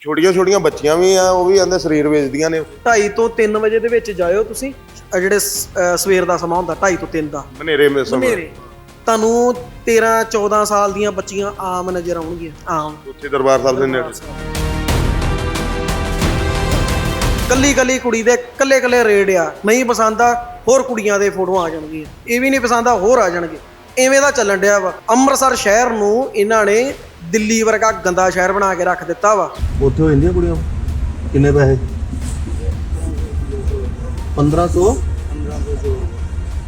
ਛੋਟੀਆਂ ਛੋਟੀਆਂ ਬੱਚੀਆਂ ਵੀ ਆ ਉਹ ਵੀ ਆਂਦੇ ਸਰੀਰ ਵੇਚਦੀਆਂ ਨੇ। 2:30 ਤੋਂ 3 ਵਜੇ ਦੇ ਵਿੱਚ ਜਾਇਓ ਤੁਸੀਂ। ਆਹ ਜਿਹੜੇ ਸ- ਅਹ ਸਵੇਰ ਦਾ ਸਮਾਂ ਹੁੰਦਾ 2:30 ਤੋਂ 3 ਦਾ। ਬਨੇਰੇ ਮੇ ਸਮੇਂ। ਹਨੇਰੇ ਤੁਹਾਨੂੰ 13 14 ਸਾਲ ਦੀਆਂ ਬੱਚੀਆਂ ਆਮ ਨਜ਼ਰ ਆਉਣਗੀਆਂ। ਆਮ। ਉੱਥੇ ਦਰਬਾਰ ਸਾਹਿਬ ਦੇ ਨੇੜੇ। ਕੱਲੀ ਕੱਲੀ ਕੁੜੀ ਦੇ ਕੱਲੇ ਕੱਲੇ ਰੇਡ ਆ। ਨਹੀਂ ਪਸੰਦ ਆ ਹੋਰ ਕੁੜੀਆਂ ਦੇ ਫੋਟੋਆਂ ਆ ਜਾਣਗੀਆਂ। ਇਹ ਵੀ ਨਹੀਂ ਪਸੰਦ ਆ ਹੋਰ ਆ ਜਾਣਗੇ। ਐਵੇਂ ਦਾ ਚੱਲਣ ਡਿਆ ਵਾ। ਅੰਮ੍ਰਿਤਸਰ ਸ਼ਹਿਰ ਨੂੰ ਇਹਨਾਂ ਨੇ ਦਿੱਲੀ ਵਰਗਾ ਗੰਦਾ ਸ਼ਹਿਰ ਬਣਾ ਕੇ ਰੱਖ ਦਿੱਤਾ ਵਾ। ਉੱਥੇ ਹੋ ਜਾਂਦੀਆਂ ਕੁੜੀਆਂ। ਕਿੰਨੇ ਪੈਸੇ? 1500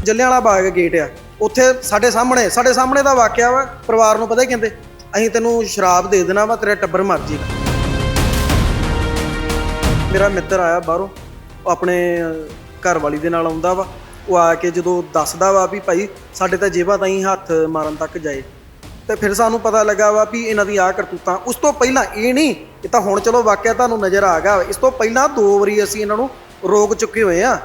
ਜੱਲਿਆਂਵਾਲਾ ਬਾਗ ਗੇਟ ਆ। ਉੱਥੇ ਸਾਡੇ ਸਾਹਮਣੇ ਸਾਡੇ ਸਾਹਮਣੇ ਦਾ ਵਾਕਿਆ ਵਾ ਪਰਿਵਾਰ ਨੂੰ ਪਤਾ ਹੀ ਕਹਿੰਦੇ ਅਸੀਂ ਤੈਨੂੰ ਸ਼ਰਾਬ ਦੇ ਦੇਣਾ ਵਾ ਤੇਰਾ ਟੱਬਰ ਮਰ ਜੇਗਾ ਮੇਰਾ ਮਿੱਤਰ ਆਇਆ ਬਾਹਰੋਂ ਉਹ ਆਪਣੇ ਘਰ ਵਾਲੀ ਦੇ ਨਾਲ ਆਉਂਦਾ ਵਾ। ਉਹ ਆ ਕੇ ਜਦੋਂ ਦੱਸਦਾ ਵਾ ਵੀ ਭਾਈ ਸਾਡੇ ਤਾਂ ਜੇਬਾਂ ਤਾਈਂ ਹੱਥ ਮਾਰਨ ਤੱਕ ਜਾਏ। ਤੇ ਫਿਰ ਸਾਨੂੰ ਪਤਾ ਲੱਗਾ ਵਾ ਵੀ ਇਹਨਾਂ ਦੀ ਆ ਕਰਤੂਤਾਂ, ਉਸ ਤੋਂ ਪਹਿਲਾਂ ਇਹ ਨਹੀਂ ਇਹ ਤਾਂ ਹੁਣ ਚਲੋ ਵਾਕਿਆ ਤੁਹਾਨੂੰ ਨਜ਼ਰ ਆ ਗਿਆ ਇਸ ਤੋਂ ਪਹਿਲਾਂ ਦੋ ਵਾਰੀ ਅਸੀਂ ਇਹਨਾਂ ਨੂੰ ਰੋਕ ਚੁੱਕੇ ਹੋਏ ਆ।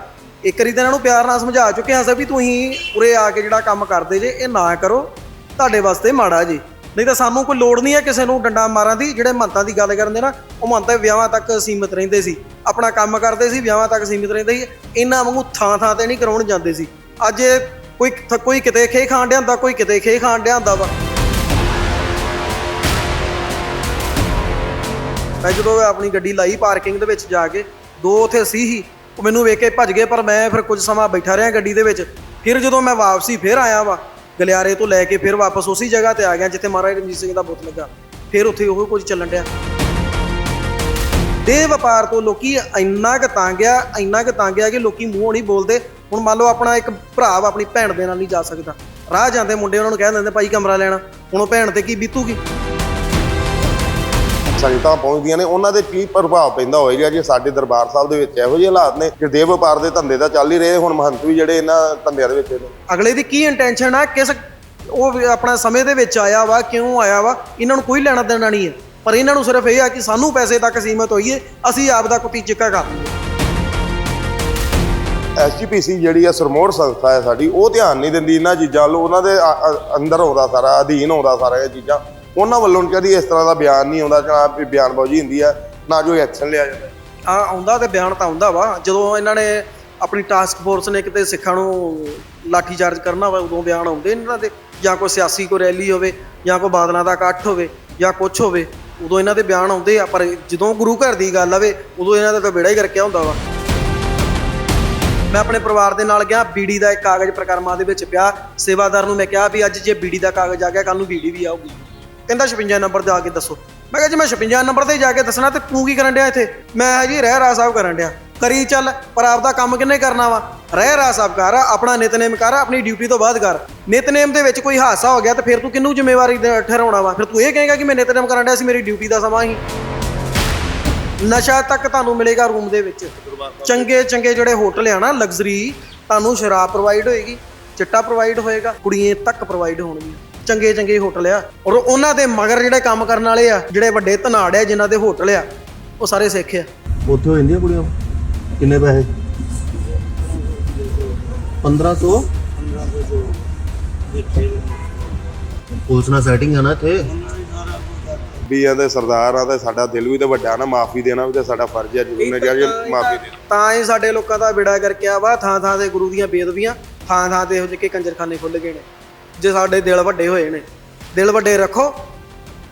ਇੱਕ ਵਾਰੀ ਤਾਂ ਇਹਨਾਂ ਨੂੰ ਪਿਆਰ ਨਾਲ ਸਮਝਾ ਚੁੱਕੇ ਹਾਂ ਸਰ ਵੀ ਤੁਸੀਂ ਉਰੇ ਆ ਕੇ ਜਿਹੜਾ ਕੰਮ ਕਰਦੇ ਜੇ, ਇਹ ਨਾ ਕਰੋ। ਤੁਹਾਡੇ ਵਾਸਤੇ ਮਾੜਾ ਜੀ। ਨਹੀਂ ਤਾਂ ਸਾਨੂੰ ਕੋਈ ਲੋੜ ਨਹੀਂ ਹੈ ਕਿਸੇ ਨੂੰ ਡੰਡਾ ਮਾਰਾਂ ਦੀ। ਜਿਹੜੇ ਮਹੰਤਾਂ ਦੀ ਗੱਲ ਕਰਦੇ ਨਾ, ਉਹ ਮੰਤਾਂ ਵਿਆਹਾਂ ਤੱਕ ਸੀਮਿਤ ਰਹਿੰਦੇ ਸੀ। ਆਪਣਾ ਕੰਮ ਕਰਦੇ ਸੀ, ਵਿਆਹਾਂ ਤੱਕ ਸੀਮਿਤ ਰਹਿੰਦੇ ਸੀ। ਇਹਨਾਂ ਵਾਂਗੂ ਥਾਂ ਥਾਂ ਤੇ ਨਹੀਂ ਕਰਾਉਣ ਜਾਂਦੇ ਸੀ। ਅੱਜ ਕੋਈ ਕੋਈ ਕਿਤੇ ਖੇ ਖਾਣ ਡਿਆਂਦਾ ਕੋਈ ਕਿਤੇ ਖੇ ਖਾਣ ਡਿਆਂਦਾ ਵਾ। ਮੈਂ ਜਦੋਂ ਆਪਣੀ ਗੱਡੀ ਲਾਈ ਪਾਰਕਿੰਗ ਦੇ ਵਿੱਚ ਜਾ ਕੇ, ਦੋ ਉਥੇ ਸੀ ਹੀ, ਉਹ ਮੈਨੂੰ ਵੇਖ ਕੇ ਭੱਜ ਗਏ, ਪਰ ਮੈਂ ਫਿਰ ਕੁਝ ਸਮਾਂ ਬੈਠਾ ਰਿਹਾ ਗੱਡੀ ਦੇ ਵਿੱਚ। ਫਿਰ ਜਦੋਂ ਮੈਂ ਵਾਪਸੀ ਫਿਰ ਆਇਆ ਵਾ, ਗਲਿਆਰੇ ਤੋਂ ਲੈ ਕੇ ਫਿਰ ਵਾਪਸ ਉਸੇ ਜਗ੍ਹਾ ਤੇ ਆ ਗਿਆ, ਜਿੱਥੇ ਮਹਾਰਾਜ ਰਣਜੀਤ ਸਿੰਘ ਦਾ ਬੁੱਤ ਲੱਗਾ। ਫਿਰ ਉੱਥੇ ਉਹ ਕੁਝ ਚੱਲਣ ਡਿਆ। ਦੇ ਵਪਾਰ ਤੋਂ ਲੋਕੀ ਇੰਨਾ ਕੁ ਤੰਗ ਆ, ਇੰਨਾ ਕੁ ਤੰਗ ਆ ਕਿ ਲੋਕੀ ਮੂੰਹੋਂ ਨਹੀਂ ਬੋਲਦੇ। ਹੁਣ ਮੰਨ ਲਓ ਆਪਣਾ ਇੱਕ ਭਰਾ ਆਪਣੀ ਭੈਣ ਦੇ ਨਾਲ ਨਹੀਂ ਜਾ ਸਕਦਾ। ਰਾਹ ਜਾਂਦੇ ਮੁੰਡੇ, ਉਹਨਾਂ ਨੂੰ ਕਹਿ ਦਿੰਦੇ, ਭਾਈ ਕਮਰਾ ਲੈਣਾ। ਹੁਣ ਉਹ ਭੈਣ ਤੇ ਕੀ ਬੀਤੂਗੀ? ਸੰਗਤਾਂ ਪਹੁੰਚਦੀਆਂ ਨੇ ਉਹਨਾਂ ਦੇ ਕੀ ਪ੍ਰਭਾਵ ਪੈਂਦਾ ਹੋਏਗਾ ਜੇ? ਸਾਡੇ ਦਰਬਾਰ ਸਾਹਿਬ ਦੇ ਵਿੱਚ ਇਹੋ ਜਿਹੇ ਹਾਲਾਤ ਨੇ ਕਿ ਦੇਵ ਵਪਾਰ ਦੇ ਧੰਦੇ ਤਾਂ ਚੱਲ ਹੀ ਰਹੇ ਹੁਣ ਮਹੰਤ ਵੀ ਜਿਹੜੇ ਇਹਨਾਂ ਧੰਦਿਆਂ ਦੇ ਵਿੱਚ ਨੇ। ਅਗਲੇ ਦੀ ਕੀ ਇੰਟੈਂਸ਼ਨ ਆ? ਕਿਸ ਉਹ ਆਪਣਾ ਸਮੇਂ ਦੇ ਵਿੱਚ ਆਇਆ ਵਾ ਕਿਉਂ ਆਇਆ ਵਾ? ਇਹਨਾਂ ਨੂੰ ਕੋਈ ਲੈਣਾ ਦੇਣਾ ਨਹੀਂ ਹੈ। ਪਰ ਇਹਨਾਂ ਨੂੰ ਸਿਰਫ ਇਹ ਆ ਕਿ ਸਾਨੂੰ ਪੈਸੇ ਤੱਕ ਸੀਮਤ ਹੋਈਏ ਅਸੀਂ ਆਪ ਦਾ ਕੁੱਤੀ ਚਿੱਕਾ ਕਰ ਐਸਜੀਪੀਸੀ ਜਿਹੜੀ ਆ ਸਰਮੋਰ ਸੰਸਥਾ ਹੈ ਸਾਡੀ ਉਹ ਧਿਆਨ ਨਹੀਂ ਦਿੰਦੀ ਇਹਨਾਂ ਚੀਜ਼ਾਂ ਵੱਲ ਉਹਨਾਂ ਦੇ ਅ- ਅ- ਅੰਦਰ ਆਉਂਦਾ ਸਾਰਾ ਅਧੀਨ ਆਉਂਦਾ ਸਾਰਾ ਇਹ ਚੀਜ਼ਾਂ। ਉਹਨਾਂ ਵੱਲੋਂ ਕਦੀ ਇਸ ਤਰ੍ਹਾਂ ਦਾ ਬਿਆਨ ਨਹੀਂ ਆਉਂਦਾ, ਜਾਂ ਵੀ ਬਿਆਨਬਾਜ਼ੀ ਹੁੰਦੀ ਹੈ ਨਾ ਜੋ ਐਕਸ਼ਨ ਲਿਆ ਜਾਂਦਾ। ਆ ਆਉਂਦਾ ਤੇ ਬਿਆਨ ਤਾਂ ਆਉਂਦਾ ਵਾ। ਜਦੋਂ ਇਹਨਾਂ ਨੇ ਆਪਣੀ ਟਾਸਕ ਫੋਰਸ ਨੇ ਕਿਤੇ ਸਿੱਖਾਂ ਨੂੰ ਲਾਠੀ ਚਾਰਜ ਕਰਨਾ ਹੋਵੇ ਉਦੋਂ ਬਿਆਨ ਆਉਂਦੇ ਇਹਨਾਂ ਦੇ। ਜਾਂ ਕੋਈ ਸਿਆਸੀ ਕੋਈ ਰੈਲੀ ਹੋਵੇ, ਜਾਂ ਕੋਈ ਬਾਦਲਾਂ ਦਾ ਇਕੱਠ ਹੋਵੇ, ਜਾਂ ਕੁਝ ਹੋਵੇ, ਉਦੋਂ ਇਹਨਾਂ ਦੇ ਬਿਆਨ ਆਉਂਦੇ ਆ। ਪਰ ਜਦੋਂ ਗੁਰੂ ਘਰ ਦੀ ਗੱਲ ਆਵੇ, ਉਦੋਂ ਇਹਨਾਂ ਦਾ ਤਾਂ ਬੇੜਾ ਹੀ ਕਰਕੇ ਹੁੰਦਾ ਵਾ। ਮੈਂ ਆਪਣੇ ਪਰਿਵਾਰ ਦੇ ਨਾਲ ਗਿਆ, ਬੀੜੀ ਦਾ ਇੱਕ ਕਾਗਜ਼ ਪ੍ਰਕਰਮਾਂ ਦੇ ਵਿੱਚ ਪਿਆ। ਸੇਵਾਦਾਰ ਨੂੰ ਮੈਂ ਕਿਹਾ ਵੀ ਅੱਜ ਜੇ ਬੀੜੀ ਦਾ ਕਾਗਜ਼ ਆ ਗਿਆ ਕੱਲ ਨੂੰ ਬੀੜੀ ਵੀ ਆਊਗੀ। ਕਹਿੰਦਾ 56 ਨੰਬਰ ਤੇ ਆ ਕੇ ਦੱਸੋ। ਮੈਂ ਕਿਹਾ ਜੀ ਮੈਂ 56 ਨੰਬਰ ਤੇ ਜਾ ਕੇ ਦੱਸਣਾ ਤੇ ਤੂੰ ਕੀ ਕਰਨ ਡਿਆ ਇੱਥੇ? ਮੈਂ ਕਿਹਾ ਜੀ ਰਹਿ ਰਾ ਸਾਹਿਬ ਕਰਨ ਡਿਆ। ਕਰੀ ਚੱਲ, ਪਰ ਆਪਦਾ ਕੰਮ ਕਿੰਨੇ ਕਰਨਾ ਵਾ? ਰਹਿ ਰਾ ਸਾਹਿਬ ਕਰ ਆਪਣਾ ਨਿਤਨੇਮ ਕਰ, ਆਪਣੀ ਡਿਊਟੀ ਤੋਂ ਬਾਅਦ ਕਰ। ਨਿਤਨੇਮ ਦੇ ਵਿੱਚ ਕੋਈ ਹਾਸਾ ਹੋ ਗਿਆ ਤੇ ਫਿਰ ਤੂੰ ਕਿੰਨੂੰ ਜ਼ਿੰਮੇਵਾਰੀ ਠਹਿਰਾਉਣਾ ਵਾ? ਫਿਰ ਤੂੰ ਇਹ ਕਹੇਗਾ ਕਿ ਮੈਂ ਨਿਤਨੇਮ ਕਰਨ ਡਿਆ ਸੀ, ਮੇਰੀ ਡਿਊਟੀ ਦਾ ਸਮਾਂ ਹੀ। ਨਸ਼ਾ ਤੱਕ ਤੁਹਾਨੂੰ ਮਿਲੇਗਾ ਰੂਮ ਦੇ ਵਿੱਚ। ਚੰਗੇ ਚੰਗੇ ਜਿਹੜੇ ਹੋਟਲ ਆ ਨਾ, ਲਗਜ਼ਰੀ, ਤੁਹਾਨੂੰ ਸ਼ਰਾਬ ਪ੍ਰੋਵਾਈਡ ਹੋਏਗੀ, ਚਿੱਟਾ ਪ੍ਰੋਵਾਈਡ ਹੋਏਗਾ, ਕੁੜੀਆਂ ਤੱਕ ਪ੍ਰੋਵਾਈਡ ਹੋਣਗੀਆਂ। ਚੰਗੇ ਚੰਗੇ ਹੋਟਲ ਆ। ਔਰ ਉਹਨਾਂ ਦੇ ਮਗਰ ਜਿਹੜੇ ਕੰਮ ਕਰਨ ਵਾਲੇ ਆ ਜਿਹੜੇ ਵੱਡੇ ਧਨਾੜ ਆ ਜਿਨ੍ਹਾਂ ਦੇ ਹੋਟਲ ਆ ਉਹ ਸਾਰੇ ਸਿੱਖ ਆ। ਉੱਥੇ ਹੋ ਜਾਂਦੀਆਂ ਕੁੜੀਆਂ? ਕਿੰਨੇ ਪੈਸੇ? 1500 ਪੁਲਿਸ ਨਾਲ ਸੈਟਿੰਗ ਆ ਨਾ ਇੱਥੇ। ਵੀ ਇਹਦੇ ਸਰਦਾਰਾਂ ਦਾ ਸਾਡਾ ਦਿਲ ਵੀ ਤੇ ਵੱਡਾ ਨਾ ਮਾਫੀ ਦੇਣਾ ਵੀ ਤੇ ਸਾਡਾ ਫਰਜ਼ ਹੈ ਨੇ ਕਿਹਾ ਜੀ ਮਾਫੀ ਦੇ ਤਾਂ ਹੀ ਸਾਡੇ ਲੋਕਾਂ ਦਾ ਬਿੜਾ ਕਰਕੇ ਆ ਵਾ ਥਾਂ ਥਾਂ ਤੇ ਗੁਰੂ ਦੀਆਂ ਬੇਦਬੀਆਂ ਥਾਂ ਥਾਂ ਤੇ ਇਹੋ ਜਿਹੇ ਕੰਜਰਖਾਨੇ ਖੁੱਲ ਗਏ ਨੇ। ਜੇ ਸਾਡੇ ਦਿਲ ਵੱਡੇ ਹੋਏ ਨੇ। ਦਿਲ ਵੱਡੇ ਰੱਖੋ,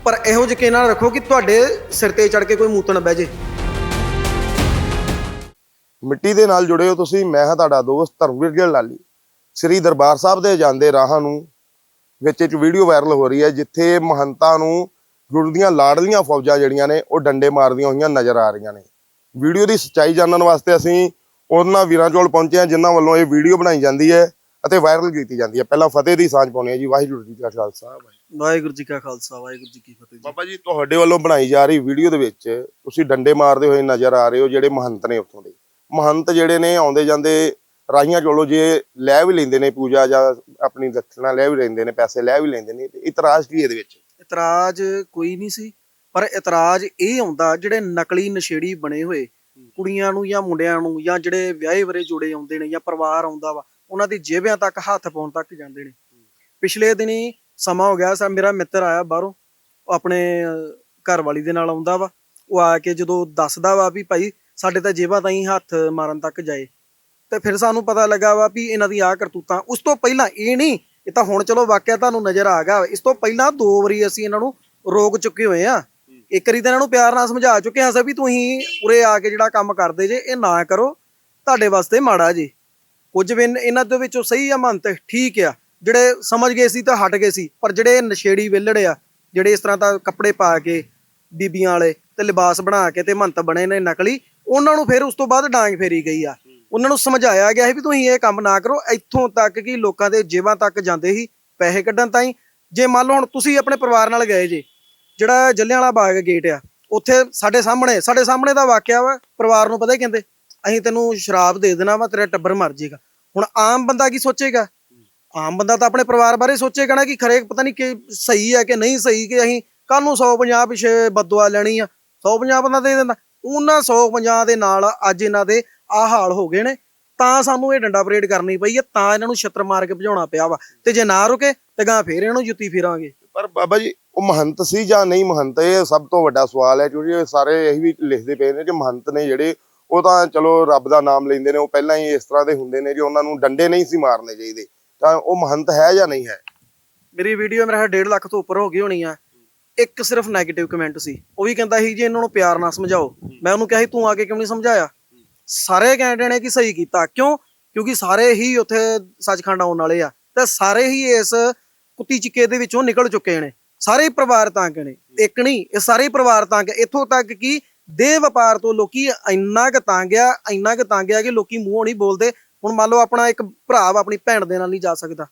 ਪਰ ਇਹੋ ਜਿਹੇ ਨਾਲ ਰੱਖੋ ਕਿ ਤੁਹਾਡੇ ਸਿਰ ਤੇ ਚੜ ਕੇ ਕੋਈ ਮੂਤਣ ਬਹਿ ਜੇ। ਮਿੱਟੀ ਦੇ ਨਾਲ ਜੁੜੇ ਹੋ ਤੁਸੀਂ, ਮੈਂ ਹਾਂ ਤੁਹਾਡਾ ਦੋਸਤ ਧਰਮਵੀਰ ਗਿੱਲ ਲਾਲੀ। ਸ੍ਰੀ ਦਰਬਾਰ ਸਾਹਿਬ ਦੇ ਜਾਂਦੇ ਰਾਹਾਂ ਨੂੰ, ਵਿੱਚ ਇੱਕ ਵੀਡੀਓ ਵਾਇਰਲ ਹੋ ਰਹੀ ਹੈ, ਜਿੱਥੇ ਮਹੰਤਾਂ ਨੂੰ ਗੁਰੂ ਦੀਆਂ ਲਾੜਲੀਆਂ ਫੌਜਾਂ ਜਿਹੜੀਆਂ ਨੇ, ਉਹ ਡੰਡੇ ਮਾਰਦੀਆਂ ਹੋਈਆਂ ਨਜ਼ਰ ਆ ਰਹੀਆਂ ਨੇ। ਵੀਡੀਓ ਦੀ ਸੱਚਾਈ ਜਾਣਨ ਵਾਸਤੇ ਅਸੀਂ ਉਹਨਾਂ ਵੀਰਾਂ ਕੋਲ ਪਹੁੰਚੇ ਹਾਂ, ਜਿਨ੍ਹਾਂ ਵੱਲੋਂ ਇਹ ਵੀਡੀਓ ਬਣਾਈ ਜਾਂਦੀ ਹੈ। ਅਤੇ ਵਾਇਰਲ ਕੀਤੀ ਜਾਂਦੀ ਹੈ। ਪਹਿਲਾਂ ਫਤਿਹ ਦੀ ਸਾਂਝ ਪਾਉਂਦੇ ਹਾਂ ਜੀ। ਵਾਹਿਗੁਰੂ ਜੀ ਕਾ ਖਾਲਸਾ ਵਾਹਿਗੁਰੂ ਜੀ ਕਾ ਖਾਲਸਾ ਵਾਹਿਗੁਰੂ ਜੀ ਕੀ ਫਤਿਹ ਜੀ। ਬਾਬਾ ਜੀ ਤੁਹਾਡੇ ਵੱਲੋਂ ਬਣਾਈ ਜਾ ਰਹੀ ਵੀਡੀਓ ਦੇ ਵਿੱਚ ਤੁਸੀਂ ਡੰਡੇ ਮਾਰਦੇ ਹੋਏ ਨਜ਼ਰ ਆ ਰਹੇ ਹੋ ਜਿਹੜੇ ਮਹੰਤ ਨੇ ਉੱਥੋਂ ਦੇ। ਮਹੰਤ ਜਿਹੜੇ ਨੇ ਆਉਂਦੇ ਜਾਂਦੇ ਰਾਹੀਆਂ ਚੋਲੋ ਜੇ ਲੈ ਵੀ ਲੈਂਦੇ ਨੇ ਪੂਜਾ ਜਾਂ ਆਪਣੀ ਦਕਸ਼ਨਾ ਲੈ ਵੀ ਲੈਂਦੇ ਨੇ ਪੈਸੇ ਲੈ ਵੀ ਲੈਂਦੇ ਨੇ ਇਤਰਾਜ਼ ਕੀ ਇਹਦੇ ਵਿੱਚ? ਇਤਰਾਜ਼ ਕੋਈ ਨਹੀਂ ਸੀ ਪਰ ਇਤਰਾਜ਼ ਇਹ ਆਉਂਦਾ ਜਿਹੜੇ ਨਕਲੀ ਨਸ਼ੇੜੀ ਬਣੇ ਹੋਏ। ਕੁੜੀਆਂ ਨੂੰ ਜਾਂ ਮੁੰਡਿਆਂ ਨੂੰ ਜਾਂ ਜਿਹੜੇ ਵਿਆਹੇ ਵਰੇ ਜੋੜੇ ਆਉਂਦੇ ਨੇ ਜਾਂ ਪਰਿਵਾਰ ਆਉਂਦਾ ਵਾ ਉਹਨਾਂ ਦੀ ਜੇਬਿਆਂ ਤੱਕ, ਹੱਥ ਪਾਉਣ ਤੱਕ ਜਾਂਦੇ ਨੇ। ਪਿਛਲੇ ਦਿਨੀ ਸਮਾਂ ਹੋ ਗਿਆ ਸਾ, ਮੇਰਾ ਮਿੱਤਰ ਆਇਆ ਬਾਹਰੋਂ, ਉਹ ਆਪਣੇ ਘਰ ਵਾਲੀ ਦੇ ਨਾਲ ਆਉਂਦਾ ਵਾ। ਉਹ ਆ ਕੇ ਜਦੋਂ ਦੱਸਦਾ ਵਾ ਵੀ ਭਾਈ, ਸਾਡੇ ਤਾਂ ਜੇਬਾਂ ਤਾਈਂ ਹੱਥ ਮਾਰਨ ਤੱਕ ਜਾਏ। ਤੇ ਫਿਰ ਸਾਨੂੰ ਪਤਾ ਲੱਗਾ ਵਾ ਵੀ ਇਹਨਾਂ ਦੀ ਆ ਕਰਤੂਤਾਂ, ਉਸ ਤੋਂ ਪਹਿਲਾਂ ਇਹ ਨਹੀਂ, ਇਹ ਤਾਂ ਹੁਣ ਚਲੋ ਵਾਕਿਆ ਤੁਹਾਨੂੰ ਨਜ਼ਰ ਆ ਗਿਆ ਇਸ ਤੋਂ ਪਹਿਲਾਂ ਦੋ ਵਾਰੀ ਅਸੀਂ ਇਹਨਾਂ ਨੂੰ ਰੋਕ ਚੁੱਕੇ ਹੋਏ ਆ। ਇੱਕ ਵਾਰੀ ਤਾਂ ਇਹਨਾਂ ਨੂੰ ਪਿਆਰ ਨਾਲ ਸਮਝਾ ਚੁੱਕੇ ਹਾਂ ਅਸੀਂ ਵੀ ਤੁਸੀਂ ਉਰੇ ਆ ਕੇ ਜਿਹੜਾ ਕੰਮ ਕਰਦੇ ਜੇ, ਇਹ ਨਾ ਕਰੋ। ਤੁਹਾਡੇ ਵਾਸਤੇ ਮਾੜਾ ਜੀ। ਕੁਝ ਵੀ ਇਹਨਾਂ ਦੇ ਵਿੱਚੋਂ ਸਹੀ ਆ ਮੰਨਤ, ਠੀਕ ਆ। ਜਿਹੜੇ ਸਮਝ ਗਏ ਸੀ ਤਾਂ ਹਟ ਗਏ ਸੀ, ਪਰ ਜਿਹੜੇ ਨਸ਼ੇੜੀ ਵਿਹਲੜੇ ਆ, ਜਿਹੜੇ ਇਸ ਤਰ੍ਹਾਂ ਦਾ ਕੱਪੜੇ ਪਾ ਕੇ ਬੀਬੀਆਂ ਵਾਲੇ ਤੇ ਲਿਬਾਸ ਬਣਾ ਕੇ ਤੇ ਮੰਤ ਬਣੇ ਨੇ ਨਕਲੀ, ਉਹਨਾਂ ਨੂੰ ਫਿਰ ਉਸ ਤੋਂ ਬਾਅਦ ਡਾਂਗ ਫੇਰੀ ਗਈ ਆ। ਉਹਨਾਂ ਨੂੰ ਸਮਝਾਇਆ ਗਿਆ ਸੀ ਵੀ ਤੁਸੀਂ ਇਹ ਕੰਮ ਨਾ ਕਰੋ, ਇੱਥੋਂ ਤੱਕ ਕਿ ਲੋਕਾਂ ਦੇ ਜੇਬਾਂ ਤੱਕ ਜਾਂਦੇ ਸੀ ਪੈਸੇ ਕੱਢਣ ਤਾਈਂ। ਜੇ ਮੰਨ ਲਓ ਹੁਣ ਤੁਸੀਂ ਆਪਣੇ ਪਰਿਵਾਰ ਨਾਲ ਗਏ ਜੇ, ਜਿਹੜਾ ਜੱਲਿਆਂਵਾਲਾ ਬਾਗ ਗੇਟ ਆ, ਉੱਥੇ ਸਾਡੇ ਸਾਹਮਣੇ ਸਾਡੇ ਸਾਹਮਣੇ ਦਾ ਵਾਕਿਆ ਵਾ, ਪਰਿਵਾਰ ਨੂੰ ਪਤਾ ਹੀ ਕਹਿੰਦੇ। ਅਸੀਂ ਤੈਨੂੰ ਸ਼ਰਾਬ ਦੇ ਦੇਣਾ ਵਾ, ਤੇਰਾ ਟੱਬਰ ਮਰ ਜਾਏਗਾ ਹੁਣ ਆਮ ਬੰਦਾ ਕੀ ਸੋਚੇਗਾ? ਆਮ ਬੰਦਾ ਤਾਂ ਆਪਣੇ ਪਰਿਵਾਰ ਬਾਰੇ ਸੋਚੇਗਾ ਨਾ ਕਿ ਖਰੇ ਪਤਾ ਨਹੀਂ ਕਿ ਸਹੀ ਹੈ ਕਿ ਨਹੀਂ ਸਹੀ, ਕਿ ਅਸੀਂ ਕੱਲ ਨੂੰ 150 ਪਿਛੇ ਬਦਦੁਆ ਲੈਣੀ ਆ। 150 ਬੰਦਾ ਦੇ ਦਿੰਦਾ। ਉਹਨਾਂ 150 ਦੇ ਨਾਲ ਅੱਜ ਇਹਨਾਂ ਦੇ ਆਹ ਹਾਲ ਹੋ ਗਏ ਨੇ। ਤਾਂ ਸਾਨੂੰ ਇਹ ਡੰਡਾ ਪਰੇਡ ਕਰਨੀ ਪਈ ਹੈ ਤਾਂ ਇਹਨਾਂ ਨੂੰ ਛੱਤਰ ਮਾਰ ਕੇ ਭਜਾਉਣਾ ਪਿਆ ਵਾ। ਤੇ ਜੇ ਨਾ ਰੁਕੇ, ਤੇ ਗਾਂ ਫੇਰ ਇਹਨੂੰ ਜੁੱਤੀ ਫੇਰਾਂਗੇ। ਪਰ ਬਾਬਾ ਜੀ, ਉਹ ਮਹੰਤ ਸੀ ਜਾਂ ਨਹੀਂ ਮਹੰਤ? ਇਹ ਸਭ ਤੋਂ ਵੱਡਾ ਸਵਾਲ ਹੈ, ਕਿਉਂਕਿ ਸਾਰੇ ਇਹੀ ਵੀ ਲਿਖਦੇ ਪਏ ਨੇ ਕਿ ਮਹੰਤ ਨੇ ਜਿਹੜੇ ਉਹ ਤਾਂ ਚਲੋ ਰੱਬ ਦਾ ਨਾਮ ਲੈਂਦੇ ਨੇ, ਉਹ ਪਹਿਲਾਂ ਹੀ ਇਸ ਤਰ੍ਹਾਂ ਦੇ ਹੁੰਦੇ ਨੇ ਕਿ ਉਹਨਾਂ ਨੂੰ ਡੰਡੇ ਨਹੀਂ ਸੀ ਮਾਰਨੇ ਚਾਹੀਦੇ। ਤਾਂ ਉਹ ਮਹੰਤ ਹੈ ਜਾਂ ਨਹੀਂ ਹੈ? ਮੇਰੀ ਵੀਡੀਓ ਮੇਰਾ 1.5 ਲੱਖ ਤੋਂ ਉੱਪਰ ਹੋ ਗਈ ਹੋਣੀ ਆ। ਇੱਕ ਸਿਰਫ 네ਗੇਟਿਵ ਕਮੈਂਟ ਸੀ। ਉਹ ਵੀ ਕਹਿੰਦਾ ਸੀ ਜੀ ਇਹਨਾਂ ਨੂੰ ਪਿਆਰ ਨਾਲ ਸਮਝਾਓ। ਮੈਂ ਉਹਨੂੰ ਕਿਹਾ ਸੀ, ਤੂੰ ਆ ਕੇ ਕਿਉਂ ਨਹੀਂ ਸਮਝਾਇਆ? ਸਾਰੇ ਕਹਿੰਦੇ ਨੇ ਕਿ ਸਹੀ ਕੀਤਾ। ਕਿਉਂ? ਕਿਉਂਕਿ ਸਾਰੇ ਹੀ ਉੱਥੇ ਸੱਚਖੰਡ ਆਉਣ ਵਾਲੇ ਆ। ਤੇ ਸਾਰੇ ਹੀ ਇਸ ਕੁੱਤੀ ਚਿੱਕੇ ਦੇ ਵਿੱਚੋਂ ਨਿਕਲ ਚੁੱਕੇ ਨੇ। ਸਾਰੇ ਹੀ ਪਰਿਵਾਰ ਤੰਗ ਨੇ। ਇੱਕ ਨਹੀਂ, ਇਹ ਸਾਰੇ ਹੀ ਪਰਿਵਾਰ ਤੰਗ। ਇੱਥੋਂ ਤੱਕ ਕਿ ਦੇ ਵਪਾਰ ਤੋਂ ਲੋਕੀ ਇੰਨਾ ਕੁ ਤੰਗ ਆ, ਇੰਨਾ ਕੁ ਤੰਗ ਆ ਕਿ ਲੋਕੀ ਮੂੰਹੋਂ ਨਹੀਂ ਬੋਲਦੇ। ਹੁਣ ਮੰਨ ਲਓ ਆਪਣਾ ਇੱਕ ਭਰਾ ਵਾ ਆਪਣੀ ਭੈਣ ਦੇ ਨਾਲ ਨਹੀਂ ਜਾ ਸਕਦਾ।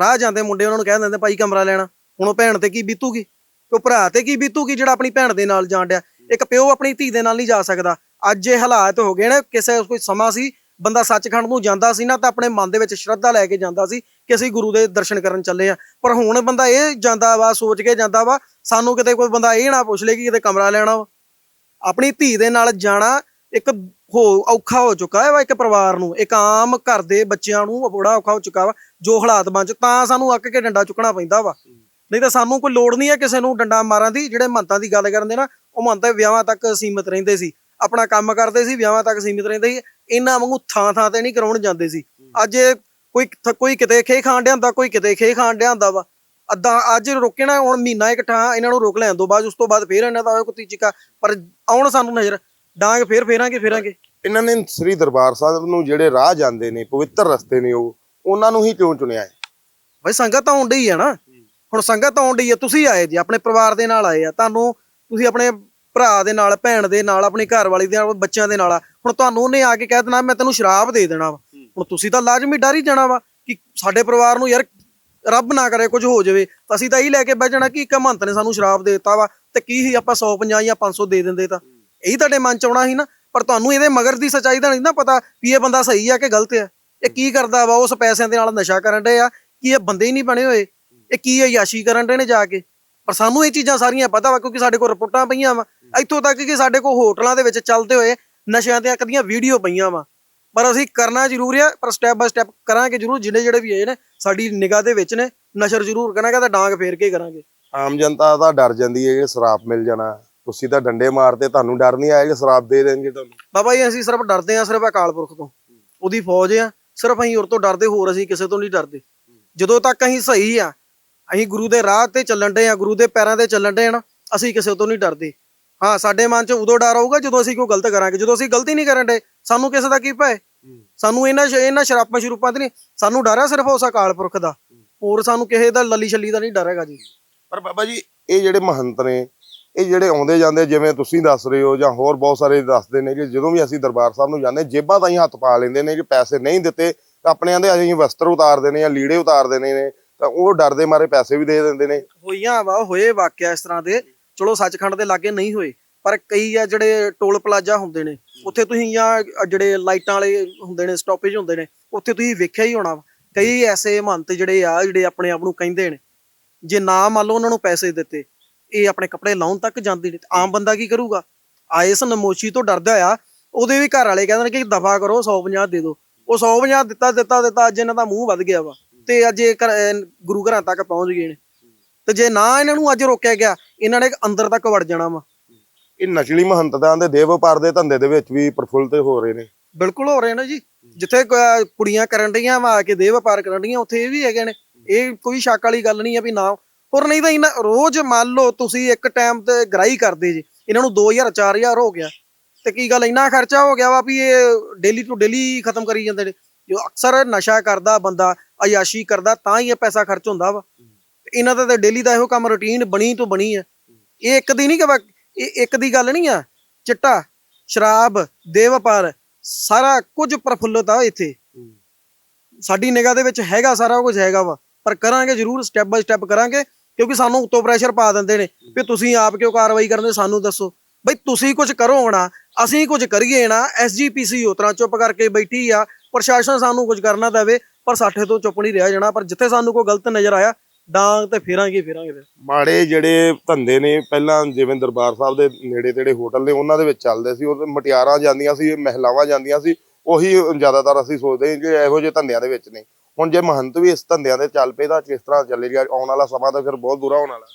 ਰਾਹ ਜਾਂਦੇ ਮੁੰਡੇ, ਉਹਨਾਂ ਨੂੰ ਕਹਿ ਦਿੰਦੇ, ਭਾਈ ਕਮਰਾ ਲੈਣਾ। ਹੁਣ ਉਹ ਭੈਣ ਤੇ ਕੀ ਬੀਤੂਗੀ? ਉਹ ਭਰਾ ਤੇ ਕੀ ਬੀਤੂਗੀ ਜਿਹੜਾ ਆਪਣੀ ਭੈਣ ਦੇ ਨਾਲ ਜਾਣ ਡਿਆ? ਇੱਕ ਪਿਓ ਆਪਣੀ ਧੀ ਦੇ ਨਾਲ ਨਹੀਂ ਜਾ ਸਕਦਾ। ਅੱਜ ਇਹ ਹਾਲਾਤ ਹੋ ਗਏ ਨੇ, ਕਿਸੇ ਕੋਈ ਸਮਾਂ ਸੀ, ਬੰਦਾ ਸੱਚਖੰਡ ਨੂੰ ਜਾਂਦਾ ਸੀ ਨਾ, ਤਾਂ ਆਪਣੇ ਮਨ ਦੇ ਵਿੱਚ ਸ਼ਰਧਾ ਲੈ ਕੇ ਜਾਂਦਾ ਸੀ ਕਿ ਅਸੀਂ ਗੁਰੂ ਦੇ ਦਰਸ਼ਨ ਕਰਨ ਚੱਲੇ ਆ ਪਰ ਹੁਣ ਬੰਦਾ ਇਹ ਜਾਂਦਾ ਵਾ, ਸੋਚ ਕੇ ਜਾਂਦਾ ਵਾ, ਸਾਨੂੰ ਕਿਤੇ ਕੋਈ ਬੰਦਾ ਇਹ ਨਾ ਪੁੱਛ ਲੇ ਕਿ ਕਿਤੇ ਕਮਰਾ ਲੈਣਾ ਵਾ। ਆਪਣੀ ਧੀ ਦੇ ਨਾਲ ਜਾਣਾ ਇੱਕ ਹੋ ਔਖਾ ਹੋ ਚੁੱਕਾ ਹੈ ਵਾ ਇੱਕ ਪਰਿਵਾਰ ਨੂੰ ਇੱਕ ਆਮ ਘਰ ਦੇ ਬੱਚਿਆਂ ਨੂੰ ਬੜਾ ਔਖਾ ਹੋ ਚੁੱਕਾ ਵਾ ਜੋ ਹਾਲਾਤ ਬਣ ਚ ਤਾਂ ਸਾਨੂੰ ਅੱਕ ਕੇ ਡੰਡਾ ਚੁੱਕਣਾ ਪੈਂਦਾ ਵਾ। ਨਹੀਂ ਤਾਂ ਸਾਨੂੰ ਕੋਈ ਲੋੜ ਨਹੀਂ ਹੈ ਕਿਸੇ ਨੂੰ ਡੰਡਾ ਮਾਰਨ ਦੀ ਜਿਹੜੇ ਮੰਤਾਂ ਦੀ ਗੱਲ ਕਰਨ ਦੇ ਨਾ ਉਹ ਮੰਤਾਂ ਵਿਆਹਾਂ ਤੱਕ ਸੀਮਿਤ ਰਹਿੰਦੇ ਸੀ। ਆਪਣਾ ਕੰਮ ਕਰਦੇ ਸੀ ਵਿਆਹਾਂ ਤੱਕ ਸੀਮਿਤ ਰਹਿੰਦੇ ਸੀ ਇਹਨਾਂ ਵਾਂਗੂ ਥਾਂ ਥਾਂ ਤੇ ਨਹੀਂ ਕਰਾਉਣ ਜਾਂਦੇ ਸੀ। ਅੱਜ ਕੋਈ ਕੋਈ ਕਿਤੇ ਖੇ ਖਾਣ ਡਿਆ ਹੁੰਦਾ ਕੋਈ ਕਿਤੇ ਖੇ ਖਾਣ ਡਿਆ ਹੁੰਦਾ ਵਾ। ਅੱਧਾ ਅੱਜ ਰੋਕੇ ਨਾ ਹੁਣ ਮਹੀਨਾ ਇੱਕ ਠਾਂ ਇਹਨਾਂ ਨੂੰ ਰੋਕ ਲੈਣ ਤੋਂ ਬਾਅਦ ਉਸ ਤੋਂ ਬਾਅਦ ਫੇਰ ਇਹਨਾਂ ਦਾ ਹੋਇਆ ਕੁੱਤੀ ਚਿੱਕਾ ਪਰ ਆਉਣ ਸਾਨੂੰ ਨਜ਼ਰ ਡਾਂਗ ਫੇਰ ਫੇਰਾਂਗੇ ਫੇਰਾਂਗੇ। ਇਹਨਾਂ ਨੇ ਸ੍ਰੀ ਦਰਬਾਰ ਸਾਹਿਬ ਨੂੰ ਜਿਹੜੇ ਰਾਹ ਜਾਂਦੇ ਨੇ ਪਵਿੱਤਰ ਰਸਤੇ ਨੇ ਉਹ ਉਹਨਾਂ ਨੂੰ ਹੀ ਕਿਉਂ ਚੁਣਿਆ ਹੈ? ਬਈ ਸੰਗਤ ਆਉਣ ਡਈ ਆ ਨਾ। ਹੁਣ ਸੰਗਤ ਆਉਣ ਡਈ ਆ ਤੁਸੀਂ ਆਏ ਜੀ ਆਪਣੇ ਪਰਿਵਾਰ ਦੇ ਨਾਲ ਆਏ ਆ ਤੁਹਾਨੂੰ ਤੁਸੀਂ ਆਪਣੇ ਭਰਾ ਦੇ ਨਾਲ ਭੈਣ ਦੇ ਨਾਲ ਆਪਣੀ ਘਰ ਵਾਲੀ ਦੇ ਨਾਲ ਬੱਚਿਆਂ ਦੇ ਨਾਲ ਆ। ਹੁਣ ਤੁਹਾਨੂੰ ਉਹਨੇ ਆ ਕੇ ਕਹਿ ਦੇਣਾ ਮੈਂ ਤੈਨੂੰ ਸ਼ਰਾਬ ਦੇ ਦੇਣਾ ਵਾ। ਹੁਣ ਤੁਸੀਂ ਤਾਂ ਲਾਜ਼ਮੀ ਡਰ ਹੀ ਜਾਣਾ ਵਾ ਕਿ ਸਾਡੇ ਪਰਿਵਾਰ ਨੂੰ ਯਾਰ ਰੱਬ ਨਾ ਕਰੇ ਕੁਝ ਹੋ ਜਾਵੇ ਅਸੀਂ ਤਾਂ ਇਹੀ ਲੈ ਕੇ ਬਹਿ ਜਾਣਾ ਕਿ ਇੱਕ ਮਹੰਤ ਨੇ ਸਾਨੂੰ ਸ਼ਰਾਬ ਦੇ ਦਿੱਤਾ ਵਾ, ਤੇ ਕੀ ਹੀ ਆਪਾਂ 150 ਜਾਂ 500 ਦੇ ਦਿੰਦੇ ਤਾਂ। ਇਹੀ ਤੁਹਾਡੇ ਮਨ ਚ ਆਉਣਾ ਸੀ ਨਾ, ਪਰ ਤੁਹਾਨੂੰ ਇਹਦੇ ਮਗਰ ਦੀ ਸੱਚਾਈ ਦਾ ਨਹੀਂ ਨਾ ਪਤਾ ਵੀ ਇਹ ਬੰਦਾ ਸਹੀ ਆ ਕਿ ਗਲਤ ਆ। ਇਹ ਕੀ ਕਰਦਾ ਵਾ, ਉਸ ਪੈਸਿਆਂ ਦੇ ਨਾਲ ਨਸ਼ਾ ਕਰਨ ਡੇ ਆ, ਕੀ ਇਹ ਬੰਦੇ ਹੀ ਨਹੀਂ ਬਣੇ ਹੋਏ, ਇਹ ਕੀ ਯਾਸ਼ੀ ਕਰਨ ਡੇ ਨੇ ਜਾ ਕੇ। ਪਰ ਸਾਨੂੰ ਇਹ ਚੀਜ਼ਾਂ ਸਾਰੀਆਂ ਪਤਾ ਵਾ, ਕਿਉਂਕਿ ਸਾਡੇ ਕੋਲ ਰਿਪੋਰਟਾਂ ਪਈਆਂ ਵਾ। ਇੱਥੋਂ ਤੱਕ ਕਿ ਸਾਡੇ ਕੋਲ ਹੋਟਲਾਂ ਦੇ ਵਿੱਚ ਚੱਲਦੇ ਹੋਏ ਨਸ਼ਿਆਂ ਦੀਆਂ ਕਦੀਆਂ ਵੀਡੀਓ ਪਈਆਂ ਵਾ। ਪਰ ਅਸੀਂ ਕਰਨਾ ਜ਼ਰੂਰ ਆ ਪਰ ਸਟੈਪ ਬਾਏ ਸਟੈਪ ਕਰਾਂਗੇ ਜ਼ਰੂਰ ਜਿਹੜੇ ਜਿਹੜੇ ਵੀ ਆਏ ਨੇ ਸਾਡੀ ਨਿਗਾਹ ਦੇ ਵਿੱਚ ਨੇ ਨਸ਼ਰ ਜ਼ਰੂਰ ਕਰਾਂਗੇ ਤਾਂ ਡਾਂਗ ਫੇਰ ਕੇ ਕਰਾਂਗੇ। ਆਮ ਜਨਤਾ ਤਾਂ ਡਰ ਜਾਂਦੀ ਹੈ ਕਿ ਸ਼ਰਾਬ ਮਿਲ ਜਾਣਾ। ਤੁਸੀਂ ਤਾਂ ਡੰਡੇ ਮਾਰਦੇ ਤੁਹਾਨੂੰ ਡਰ ਨਹੀਂ ਆਇਆ ਕਿ ਸ਼ਰਾਬ ਦੇ ਦੇਣਗੇ ਤੁਹਾਨੂੰ? ਬਾਬਾ ਜੀ ਅਸੀਂ ਸਿਰਫ ਡਰਦੇ ਆ ਸਿਰਫ ਅਕਾਲ ਪੁਰਖ ਤੋਂ। ਉਹਦੀ ਫੌਜ ਆ ਸਿਰਫ ਅਸੀਂ ਹੋਰ ਤੋਂ ਡਰਦੇ ਹੋਰ ਅਸੀਂ ਕਿਸੇ ਤੋਂ ਨਹੀਂ ਡਰਦੇ। ਜਦੋਂ ਤੱਕ ਅਸੀਂ ਸਹੀ ਆ ਅਸੀਂ ਗੁਰੂ ਦੇ ਰਾਹ ਤੇ ਚੱਲਣ ਦੇ ਆ ਗੁਰੂ ਦੇ ਪੈਰਾਂ ਤੇ ਚੱਲਣ ਦੇ ਨਾ ਅਸੀਂ ਕਿਸੇ ਤੋਂ ਨਹੀਂ ਡਰਦੇ। ਹਾਂ ਸਾਡੇ ਮਨ 'ਚ ਉਦੋਂ ਡਰ ਆਊਗਾ ਜਦੋਂ ਅਸੀਂ ਕੋਈ ਗਲਤ ਕਰਾਂਗੇ। ਜਦੋਂ ਅਸੀਂ ਗਲਤੀ ਨਹੀਂ ਕਰਨ ਦੇ ਸਾਨੂੰ ਕਿਸੇ ਦਾ ਕੀ ਭੈ? ਸਾਨੂੰ ਇਹਨਾਂ ਇਹਨਾਂ ਸ਼ਰਾਬਾਂ ਸ਼ਰੂਪਾਂ ਤੇ ਨਹੀਂ ਸਾਨੂੰ ਡਰ ਆ ਸਿਰਫ ਉਸ ਅਕਾਲ ਪੁਰਖ ਦਾ। ਹੋਰ ਸਾਨੂੰ ਕਿਸੇ ਦਾ ਲੱਲੀ ਛੱਲੀ ਦਾ ਨਹੀਂ ਡਰ ਹੈਗਾ ਜੀ। ਪਰ ਬਾਬਾ ਜੀ ਇਹ ਜਿਹੜੇ ਮਹੰਤ ਨੇ ਇਹ ਜਿਹੜੇ ਆਉਂਦੇ ਜਾਂਦੇ ਜਿਵੇਂ ਤੁਸੀਂ ਦੱਸ ਰਹੇ ਹੋ ਜਾਂ ਹੋਰ ਬਹੁਤ ਸਾਰੇ ਦੱਸਦੇ ਨੇ ਕਿ ਜਦੋਂ ਵੀ ਅਸੀਂ ਦਰਬਾਰ ਸਾਹਿਬ ਨੂੰ ਜਾਂਦੇ ਜੇਬਾਂ ਤਾਂ ਹੀ ਹੱਥ ਪਾ ਲੈਂਦੇ ਨੇ ਕਿ ਪੈਸੇ ਨਹੀਂ ਦਿੱਤੇ ਤਾਂ ਆਪਣੇ ਆਂਦੇ ਅਸੀਂ ਵਸਤਰ ਉਤਾਰ ਦੇਣੇ ਜਾਂ ਲੀੜੇ ਉਤਾਰ ਦੇਣੇ ਨੇ ਤਾਂ ਉਹ ਡਰਦੇ ਮਾਰੇ ਪੈਸੇ ਵੀ ਦੇ ਦਿੰਦੇ ਨੇ। ਹੋਈਆਂ ਵਾ ਹੋਏ ਵਾਕਿਆ ਇਸ ਤਰ੍ਹਾਂ ਦੇ। ਚਲੋ ਸੱਚਖੰਡ ਦੇ ਲਾਗੇ ਨਹੀਂ ਹੋਏ। ਪਰ ਕਈ ਆ ਜਿਹੜੇ ਟੋਲ ਪਲਾਜ਼ਾ ਹੁੰਦੇ ਨੇ, ਉੱਥੇ ਤੁਸੀਂ ਜਾਂ ਜਿਹੜੇ ਲਾਈਟਾਂ ਵਾਲੇ ਹੁੰਦੇ ਨੇ ਸਟਾਪੇਜ ਹੁੰਦੇ ਨੇ, ਉੱਥੇ ਤੁਸੀਂ ਵੇਖਿਆ ਹੀ ਹੋਣਾ ਵਾ। ਕਈ ਐਸੇ ਮਹੰਤ ਜਿਹੜੇ ਆ, ਜਿਹੜੇ ਆਪਣੇ ਆਪ ਨੂੰ ਕਹਿੰਦੇ ਨੇ, ਜੇ ਨਾ ਮੰਨ ਲਓ ਉਹਨਾਂ ਨੂੰ ਪੈਸੇ ਦਿੱਤੇ, ਇਹ ਆਪਣੇ ਕੱਪੜੇ ਲਾਉਣ ਤੱਕ ਜਾਂਦੇ ਨੇ ਆਮ ਬੰਦਾ ਕੀ ਕਰੂਗਾ? ਆ ਇਸ ਨਮੋਸ਼ੀ ਤੋਂ ਡਰਦਾ ਹੋਇਆ, ਉਹਦੇ ਵੀ ਘਰ ਵਾਲੇ ਕਹਿੰਦੇ ਨੇ ਕਿ ਦਫਾ ਕਰੋ 150 ਦੇ ਦਿਓ। ਉਹ 150 ਦਿੱਤਾ ਦਿੱਤਾ ਦਿੱਤਾ, ਅੱਜ ਇਹਨਾਂ ਦਾ ਮੂੰਹ ਵੱਧ ਗਿਆ ਵਾ, ਤੇ ਅੱਜ ਇਹ ਘਰ- ਗੁਰੂ ਘਰਾਂ ਤੱਕ ਪਹੁੰਚ ਗਏ ਨੇ। ਤੇ ਜੇ ਨਾ ਇਹਨਾਂ ਨੂੰ ਅੱਜ ਰੋਕਿਆ ਗਿਆ, ਇਹਨਾਂ ਨੇ ਅੰਦਰ ਤੱਕ ਵੜ ਜਾਣਾ ਵਾ। ਇਹ ਨਕਲੀ ਮਹੰਤਦਾਂ ਦੇ ਦੇਹ ਵਪਾਰ ਦੇ ਧੰਦੇ ਦੇ ਵਿੱਚ ਵੀ ਪ੍ਰਫੁੱਲਤ ਹੋ ਰਹੇ ਨੇ। ਬਿਲਕੁਲ ਹੋ ਰਹੇ ਨੇ ਜੀ। ਜਿੱਥੇ ਕੁੜੀਆਂ ਕਰਨ ਡੀਆਂ ਵਾ ਆ ਕੇ ਦੇਹ ਵਪਾਰ ਕਰਨ ਡੀਆਂ ਉੱਥੇ ਇਹ ਵੀ ਹੈਗੇ ਨੇ। ਇਹ ਕੋਈ ਸ਼ੱਕ ਵਾਲੀ ਗੱਲ ਨਹੀਂ ਹੈ ਵੀ ਨਾ। ਹੋਰ ਨਹੀਂ ਤਾਂ ਇਹਨਾਂ ਰੋਜ਼ ਮੰਨ ਲਓ ਤੁਸੀਂ ਇੱਕ ਟਾਈਮ ਤੇ ਗ੍ਰਾਈ ਕਰਦੇ ਜੀ ਇਹਨਾਂ ਨੂੰ 2000 4000 ਹੋ ਗਿਆ। ਤੇ ਕੀ ਗੱਲ ਇੰਨਾ ਖਰਚਾ ਹੋ ਗਿਆ ਵਾ ਵੀ ਇਹ ਡੇਲੀ ਟੂ ਡੇਲੀ ਖਤਮ ਕਰੀ ਜਾਂਦੇ ਨੇ। ਜੋ ਅਕਸਰ ਨਸ਼ਾ ਕਰਦਾ ਬੰਦਾ ਅਯਾਸ਼ੀ ਕਰਦਾ ਤਾਂ ਹੀ ਇਹ ਪੈਸਾ ਖਰਚ ਹੁੰਦਾ ਵਾ। ਇਹਨਾਂ ਦਾ ਤਾਂ ਡੇਲੀ ਦਾ ਇਹੋ ਕੰਮ ਰੁਟੀਨ ਬਣੀ ਤੋਂ ਬਣੀ ਹੈ ਇਹ ਇੱਕ ਦੀ ਨਹੀਂ ਕਿ ਇਹ ਇੱਕ ਦੀ ਗੱਲ ਨਹੀਂ ਆ। ਚਿੱਟਾ ਸ਼ਰਾਬ ਦੇਹ ਵਪਾਰ ਸਾਰਾ ਕੁਝ ਪ੍ਰਫੁੱਲਤ ਆ ਇੱਥੇ। ਸਾਡੀ ਨਿਗਾਹ ਦੇ ਵਿੱਚ ਹੈਗਾ ਸਾਰਾ ਕੁਝ ਹੈਗਾ ਵਾ। ਪਰ ਕਰਾਂਗੇ ਜ਼ਰੂਰ ਸਟੈਪ ਬਾਈ ਸਟੈਪ ਕਰਾਂਗੇ ਕਿਉਂਕਿ ਸਾਨੂੰ ਉੱਤੋਂ ਪ੍ਰੈਸ਼ਰ ਪਾ ਦਿੰਦੇ ਨੇ ਵੀ ਤੁਸੀਂ ਆਪ ਕਿਉਂ ਕਾਰਵਾਈ ਕਰਦੇ ਸਾਨੂੰ ਦੱਸੋ। ਬਈ ਤੁਸੀਂ ਕੁਝ ਕਰੋ ਨਾ ਅਸੀਂ ਕੁਝ ਕਰੀਏ ਨਾ ਐਸਜੀਪੀਸੀ ਉਤਰਾ ਚੁੱਪ ਕਰਕੇ ਬੈਠੀ ਆ ਪ੍ਰਸ਼ਾਸਨ ਸਾਨੂੰ ਕੁਝ ਕਰਨਾ ਦੇਵੇ ਪਰ ਸਾਠੇ ਤੋਂ ਚੁੱਪ ਨਹੀਂ ਰਿਹਾ ਜਾਣਾ ਪਰ ਜਿੱਥੇ ਸਾਨੂੰ ਕੋਈ ਗਲਤ ਨਜ਼ਰ ਆਇਆ ਡਾਂਗ ਤੇ ਫੇਰਾਂਗੇ ਫੇਰਾਂਗੇ ਫਿਰ। ਮਾੜੇ ਜਿਹੜੇ ਧੰਦੇ ਨੇ ਪਹਿਲਾਂ ਜਿਵੇਂ ਦਰਬਾਰ ਸਾਹਿਬ ਦੇ ਨੇੜੇ ਤੇੜੇ ਹੋਟਲ ਨੇ ਉਹਨਾਂ ਦੇ ਵਿੱਚ ਚੱਲਦੇ ਸੀ ਉਹ ਮਟਿਆਰਾਂ ਜਾਂਦੀਆਂ ਸੀ ਮਹਿਲਾਵਾਂ ਜਾਂਦੀਆਂ ਸੀ ਉਹੀ ਜ਼ਿਆਦਾਤਰ ਅਸੀਂ ਸੋਚਦੇ ਹਾਂ ਕਿ ਇਹੋ ਜਿਹੇ ਧੰਦਿਆਂ ਦੇ ਵਿੱਚ ਨੇ। ਹੁਣ ਜੇ ਮਹੰਤ ਵੀ ਇਸ ਧੰਦਿਆਂ ਦੇ ਚੱਲ ਪਏ ਤਾਂ ਕਿਸ ਤਰ੍ਹਾਂ ਚੱਲੇਗਾ ਆਉਣ ਵਾਲਾ ਸਮਾਂ ਤਾਂ ਫਿਰ ਬਹੁਤ ਬੁਰਾ ਹੋਣ ਵਾਲਾ।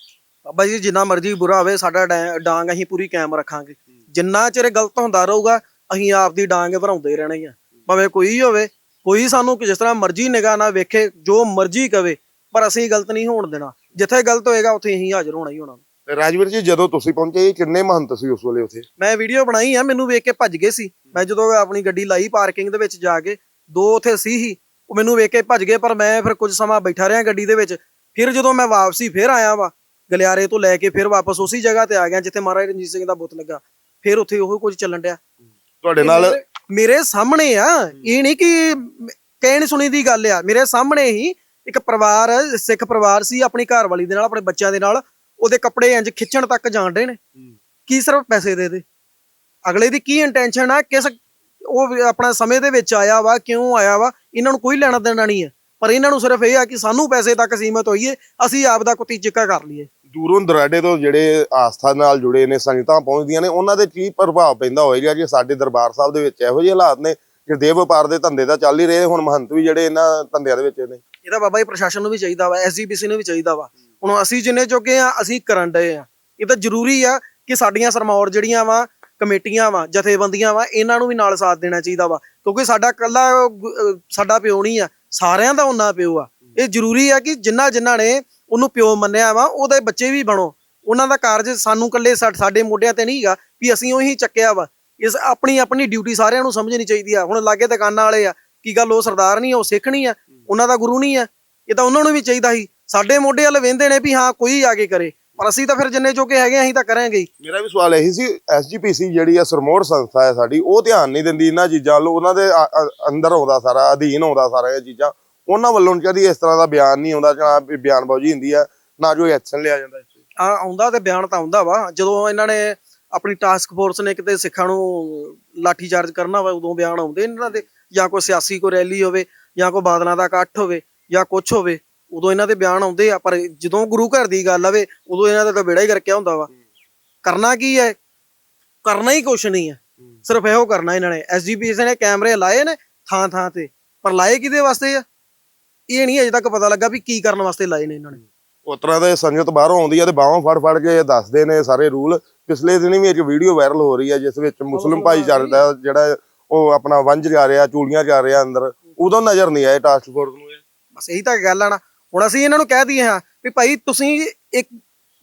ਬਾਬਾ ਜੀ ਜਿੰਨਾ ਮਰਜ਼ੀ ਬੁਰਾ ਹੋਵੇ ਸਾਡਾ ਡਾਂਗ ਅਸੀਂ ਪੂਰੀ ਕਾਇਮ ਰੱਖਾਂਗੇ। ਜਿੰਨਾ ਚਿਰ ਗਲਤ ਹੁੰਦਾ ਰਹੂਗਾ ਅਸੀਂ ਆਪ ਦੀ ਡਾਂਗ ਭਰਾਉਂਦੇ ਰਹਿਣਾ ਆ। ਭਾਵੇਂ ਕੋਈ ਹੋਵੇ ਕੋਈ ਸਾਨੂੰ ਜਿਸ ਤਰ੍ਹਾਂ ਮਰਜ਼ੀ ਨਿਗਾਹ ਨਾਲ ਵੇਖੇ ਜੋ ਮਰਜ਼ੀ ਕਵੇ ਪਰ ਅਸੀਂ ਗਲਤ ਨਹੀਂ ਹੋਣ ਦੇਣਾ। ਜਿੱਥੇ ਗਲਤ ਹੋਏਗਾ ਉੱਥੇ ਅਸੀਂ ਹਾਜ਼ਰ ਹੋਣਾ ਹੀ ਹੋਣਾ। ਤੇ ਰਾਜਵੀਰ ਜੀ ਜਦੋਂ ਤੁਸੀਂ ਪਹੁੰਚੇ ਕਿੰਨੇ ਮਹੰਤ ਸੀ ਉਸ ਵੇਲੇ ਉੱਥੇ? ਮੈਂ ਵੀਡੀਓ ਬਣਾਈ ਆ ਮੈਨੂੰ ਵੇਖ ਕੇ ਭੱਜ ਗਏ ਸੀ। ਮੈਂ ਜਦੋਂ ਆਪਣੀ ਗੱਡੀ ਲਾਈ ਪਾਰਕਿੰਗ ਦੇ ਵਿੱਚ ਜਾ ਕੇ ਦੋ ਉੱਥੇ ਸੀ ਹੀ ਉਹ ਮੈਨੂੰ ਵੇਖ ਕੇ ਭੱਜ ਗਏ ਪਰ ਮੈਂ ਫਿਰ ਕੁਝ ਸਮਾਂ ਬੈਠਾ ਰਿਹਾ ਗੱਡੀ ਦੇ ਵਿੱਚ। ਫਿਰ ਜਦੋਂ ਮੈਂ ਵਾਪਸੀ ਫਿਰ ਆਇਆ ਵਾ ਗਲਿਆਰੇ ਤੋਂ ਲੈ ਕੇ ਫਿਰ ਵਾਪਸ ਉਸੇ ਜਗ੍ਹਾ ਤੇ ਆ ਗਿਆ ਜਿੱਥੇ ਮਹਾਰਾਜ ਰਣਜੀਤ ਸਿੰਘ ਦਾ ਬੁੱਤ ਲੱਗਾ। ਫਿਰ ਉੱਥੇ ਉਹ ਕੁਝ ਚੱਲਣ ਡਿਆ। ਤੁਹਾਡੇ ਨਾਲ ਮੇਰੇ- ਸਾਹਮਣੇ ਆ ਇਹ ਨਹੀਂ ਕਿ ਕਹਿਣ ਸੁਣੀ ਦੀ ਗੱਲ ਆ ਮੇਰੇ ਸਾਹਮਣੇ ਹੀ ਇੱਕ ਪਰਿਵਾਰ ਸਿੱਖ ਪਰਿਵਾਰ ਸੀ ਆਪਣੀ ਘਰ ਵਾਲੀ ਦੇ ਨਾਲ ਆਪਣੇ ਬੱਚਿਆਂ ਦੇ ਨਾਲ ਉਹਦੇ ਕੱਪੜੇ ਇੰਜ ਖਿੱਚਣ ਤੱਕ ਜਾਣ ਡੇ ਨੇ। ਕੀ ਸਿਰਫ ਪੈਸੇ ਦੇ ਦੇ? ਅਗਲੇ ਦੀ ਕੀ ਇੰਟੈਂਸ਼ਨ ਆ? ਕਿਸ ਉਹ ਆਪਣਾ ਸਮੇਂ ਦੇ ਵਿੱਚ ਆਇਆ ਵਾ ਕਿਉਂ ਆਇਆ ਵਾ? ਇਹਨਾਂ ਨੂੰ ਕੋਈ ਲੈਣਾ ਦੇਣਾ ਨਹੀਂ ਹੈ। ਪਰ ਇਹਨਾਂ ਨੂੰ ਸਿਰਫ ਇਹ ਆ ਕਿ ਸਾਨੂੰ ਪੈਸੇ ਤੱਕ ਸੀਮਤ ਹੋਈਏ ਅਸੀਂ ਆਪ ਦਾ ਕੁੱਤੀ ਚਿੱਕਾ ਕਰ ਲਈਏ। ਦੂਰੋਂ ਦਰਾਡੇ ਤੋਂ ਜਿਹੜੇ ਆਸਥਾ ਨਾਲ ਜੁੜੇ ਨੇ ਸੰਗਤਾਂ ਪਹੁੰਚਦੀਆਂ ਨੇ ਉਹਨਾਂ ਦੇ ਕੀ ਪ੍ਰਭਾਵ ਪੈਂਦਾ ਹੋਏਗਾ ਕਿ ਸਾਡੇ ਦਰਬਾਰ ਸਾਹਿਬ ਦੇ ਵਿੱਚ ਇਹੋ ਜਿਹੇ ਹਾਲਾਤ ਨੇ ਕਿ ਦੇਹ ਵਪਾਰ ਦੇ ਧੰਦੇ ਤਾਂ ਚੱਲ ਹੀ ਰਹੇ ਹੁਣ ਮਹੰਤ ਵੀ ਜਿਹੜੇ ਇਹਨਾਂ ਧੰਦਿਆਂ ਦੇ ਵਿੱਚ ਨੇ। ਇਹ ਤਾਂ ਬਾਬਾ ਜੀ ਪ੍ਰਸ਼ਾਸਨ ਨੂੰ ਵੀ ਚਾਹੀਦਾ ਵਾ ਐਸਜੀਪੀਸੀ ਨੂੰ ਵੀ ਚਾਹੀਦਾ ਵਾ। ਹੁਣ ਅਸੀਂ ਜਿੰਨੇ ਚੁੱਕੇ ਆ ਅਸੀਂ ਕਰਨ ਡਏ ਆ। ਇਹ ਤਾਂ ਜ਼ਰੂਰੀ ਆ ਕਿ ਸਾਡੀਆਂ ਸਰਮੌਰ ਜਿਹੜੀਆਂ ਵਾ ਕਮੇਟੀਆਂ ਵਾ ਜਥੇਬੰਦੀਆਂ ਵਾ ਇਹਨਾਂ ਨੂੰ ਵੀ ਨਾਲ ਸਾਥ ਦੇਣਾ ਚਾਹੀਦਾ ਵਾ। ਕਿਉਂਕਿ ਸਾਡਾ ਕੱਲਾ ਸਾਡਾ ਪਿਓ ਨਹੀਂ ਆ ਸਾਰਿਆਂ ਦਾ ਉਹਨਾਂ ਪਿਓ ਆ। ਇਹ ਜ਼ਰੂਰੀ ਆ ਕਿ ਜਿੰਨਾ ਜਿੰਨਾ ਨੇ ਉਹਨੂੰ ਪਿਓ ਮੰਨਿਆ ਵਾ ਉਹਦੇ ਬੱਚੇ ਵੀ ਬਣੋ। ਉਹਨਾਂ ਦਾ ਕਾਰਜ ਸਾਨੂੰ ਕੱਲੇ ਸਾਡੇ ਮੋਢਿਆਂ ਤੇ ਨਹੀਂ ਹੈਗਾ ਵੀ ਅਸੀਂ ਉਹੀ ਚੱਕਿਆ ਵਾ। ਇਸ ਆਪਣੀ ਆਪਣੀ ਡਿਊਟੀ ਸਾਰਿਆਂ ਨੂੰ ਸਮਝਣੀ ਚਾਹੀਦੀ ਆ। ਹੁਣ ਲਾਗੇ ਦੁਕਾਨਾਂ ਵਾਲੇ ਆ ਕੀ ਗੱਲ ਉਹ ਸਰਦਾਰ ਨਹੀਂ ਆ, ਉਹ ਸਿੱਖ ਨਹੀਂ ਆ। ਉਹਨਾਂ ਦਾ ਗੁਰੂ ਨਹੀਂ ਆ ਇਹ ਤਾਂ ਉਹਨਾਂ ਨੂੰ ਵੀ ਚਾਹੀਦਾ ਸੀ। ਸਾਡੇ ਮੋਢੇ ਵਾਲੇ ਵੇਂਦੇ ਨੇ ਵੀ ਹਾਂ ਕੋਈ ਆ ਕੇ ਕਰੇ। ਪਰ ਅਸੀਂ ਤਾਂ ਫਿਰ ਜਿੰਨੇ ਚੋਕੇ ਹੈਗੇ ਅਸੀਂ ਤਾਂ ਕਰਾਂਗੇ ਹੀ। ਮੇਰਾ ਵੀ ਸਵਾਲ ਇਹੀ ਸੀ ਐਸਜੀਪੀਸੀ ਜਿਹੜੀ ਆ ਸਰਮੋਰ ਸੰਸਥਾ ਹੈ ਸਾਡੀ ਉਹ ਧਿਆਨ ਨਹੀਂ ਦਿੰਦੀ ਇਹਨਾਂ ਚੀਜ਼ਾਂ ਵੱਲ। ਉਹਨਾਂ ਦੇ ਅੰਦਰ ਆਉਂਦਾ ਸਾਰਾ ਅਧੀਨ ਆਉਂਦਾ ਸਾਰਾ ਇਹ ਚੀਜ਼ਾਂ। ਉਹਨਾਂ ਵੱਲੋਂ ਕਦੀ ਇਸ ਤਰ੍ਹਾਂ ਦਾ ਬਿਆਨ ਨਹੀਂ ਆਉਂਦਾ ਜਾਂ ਬਿਆਨਬਾਜ਼ੀ ਹੁੰਦੀ ਆ ਨਾ ਜੋ ਐਕਸ਼ਨ ਲਿਆ ਜਾਂਦਾ ਆ ਆਉਂਦਾ ਤੇ ਬਿਆਨ ਤਾਂ ਆਉਂਦਾ ਵਾ। ਜਦੋਂ ਇਹਨਾਂ ਨੇ ਆਪਣੀ ਟਾਸਕ ਫੋਰਸ ਨੇ ਕਿਤੇ ਸਿੱਖਾਂ ਨੂੰ ਲਾਠੀ ਚਾਰਜ ਕਰਨਾ ਵਾ ਉਦੋਂ ਬਿਆਨ ਆਉਂਦੇ ਇਹਨਾਂ ਦੇ ਜਾਂ ਕੋਈ ਸਿਆਸੀ ਕੋਈ ਰੈਲੀ ਹੋਵੇ। ਜਾਂ ਕੋਈ ਬਾਦਲਾਂ ਦਾ ਇਕੱਠ ਹੋਵੇ ਜਾਂ ਕੁਝ ਹੋਵੇ ਉਦੋਂ ਇਹਨਾਂ ਦੇ ਬਿਆਨ ਆਉਂਦੇ ਆ ਪਰ ਜਦੋਂ ਗੁਰੂ ਘਰ ਦੀ ਗੱਲ ਆਵੇ ਉਦੋਂ ਇਹਨਾਂ ਦਾ ਤਾਂ ਬੇੜਾ ਹੀ ਕਰਕੇ ਹੁੰਦਾ ਵਾ। ਕਰਨਾ ਕੀ ਹੈ ਕਰਨਾ ਹੀ ਕੁਛ ਨਹੀਂ ਹੈ ਸਿਰਫ ਇਹੋ ਕਰਨਾ ਇਹਨਾਂ ਨੇ। ਐਸਜੀਪੀਐਸ ਨੇ ਕੈਮਰੇ ਲਾਏ ਨੇ ਥਾਂ ਥਾਂ ਤੇ ਪਰ ਲਾਏ ਕਿਹਦੇ ਵਾਸਤੇ ਆ? ਇਹ ਨਹੀਂ ਅਜੇ ਤੱਕ ਪਤਾ ਲੱਗਾ ਵੀ ਕੀ ਕਰਨ ਵਾਸਤੇ ਲਾਏ ਨੇ ਇਹਨਾਂ ਨੇ। ਉਸ ਤਰ੍ਹਾਂ ਦੇ ਸੰਗਤ ਬਾਹਰੋਂ ਆਉਂਦੀ ਆ ਤੇ ਬਾਹਾਂ ਫੜ ਫੜ ਕੇ ਦੱਸਦੇ ਨੇ ਸਾਰੇ ਰੂਲ। ਪਿਛਲੇ ਦਿਨ ਵੀ ਇੱਕ ਵੀਡੀਓ ਵਾਇਰਲ ਹੋ ਰਹੀ ਆ ਜਿਸ ਵਿੱਚ ਮੁਸਲਿਮ ਭਾਈਚਾਰੇ ਦਾ ਜਿਹੜਾ ਉਹ ਆਪਣਾ ਵੰਜ ਜਾ ਰਿਹਾ ਚੂੜੀਆਂ ਜਾ ਰਿਹਾ ਅੰਦਰ। ਉਦੋਂ ਨਜ਼ਰ ਨਹੀਂ ਆਏ ਟਾਸਕ ਫੋਰਸ ਨੂੰ ਇਹ। ਬਸ ਇਹੀ ਤਾਂ ਗੱਲ ਆ ਨਾ। ਹੁਣ ਅਸੀਂ ਇਹਨਾਂ ਨੂੰ ਕਹਿ ਦਈਏ ਹਾਂ ਵੀ ਭਾਈ ਤੁਸੀਂ ਇੱਕ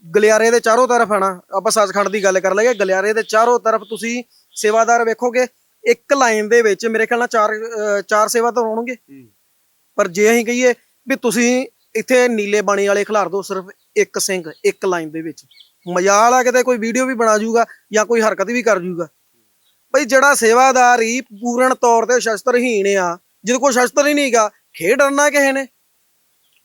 ਗਲਿਆਰੇ ਦੇ ਚਾਰੋਂ ਤਰਫ ਆਣਾ ਆਪਾਂ ਸੱਚਖੰਡ ਦੀ ਗੱਲ ਕਰ ਲਈਏ ਗਲਿਆਰੇ ਦੇ ਚਾਰੋਂ ਤਰਫ ਤੁਸੀਂ ਸੇਵਾਦਾਰ ਵੇਖੋਗੇ ਇੱਕ ਲਾਈਨ ਦੇ ਵਿੱਚ ਮੇਰੇ ਖਿਆਲ ਨਾਲ ਚਾਰ ਅਹ ਚਾਰ ਸੇਵਾਦਾਰ ਹੋਣਗੇ। ਪਰ ਜੇ ਅਸੀਂ ਕਹੀਏ ਵੀ ਤੁਸੀਂ ਇੱਥੇ ਨੀਲੇ ਬਾਣੀ ਵਾਲੇ ਖਿਲਾਰ ਦਿਓ ਸਿਰਫ ਇੱਕ ਸਿੰਘ ਇੱਕ ਲਾਈਨ ਦੇ ਵਿੱਚ। ਮਜਾਲ ਆ ਕਿਤੇ ਕੋਈ ਵੀਡੀਓ ਵੀ ਬਣਾ ਜੂਗਾ ਜਾਂ ਕੋਈ ਹਰਕਤ ਵੀ ਕਰ ਜੂਗਾ। ਭਈ ਜਿਹੜਾ ਸੇਵਾਦਾਰ ਹੀ ਪੂਰਨ ਤੌਰ ਤੇ ਸ਼ਸਤਰਹੀਣ ਆ ਜਿਹਦੇ ਕੋਲ ਸ਼ਸਤਰ ਹੀ ਨਹੀਂਗਾ ਖੇਡਣਾ ਕਿਸੇ ਨੇ।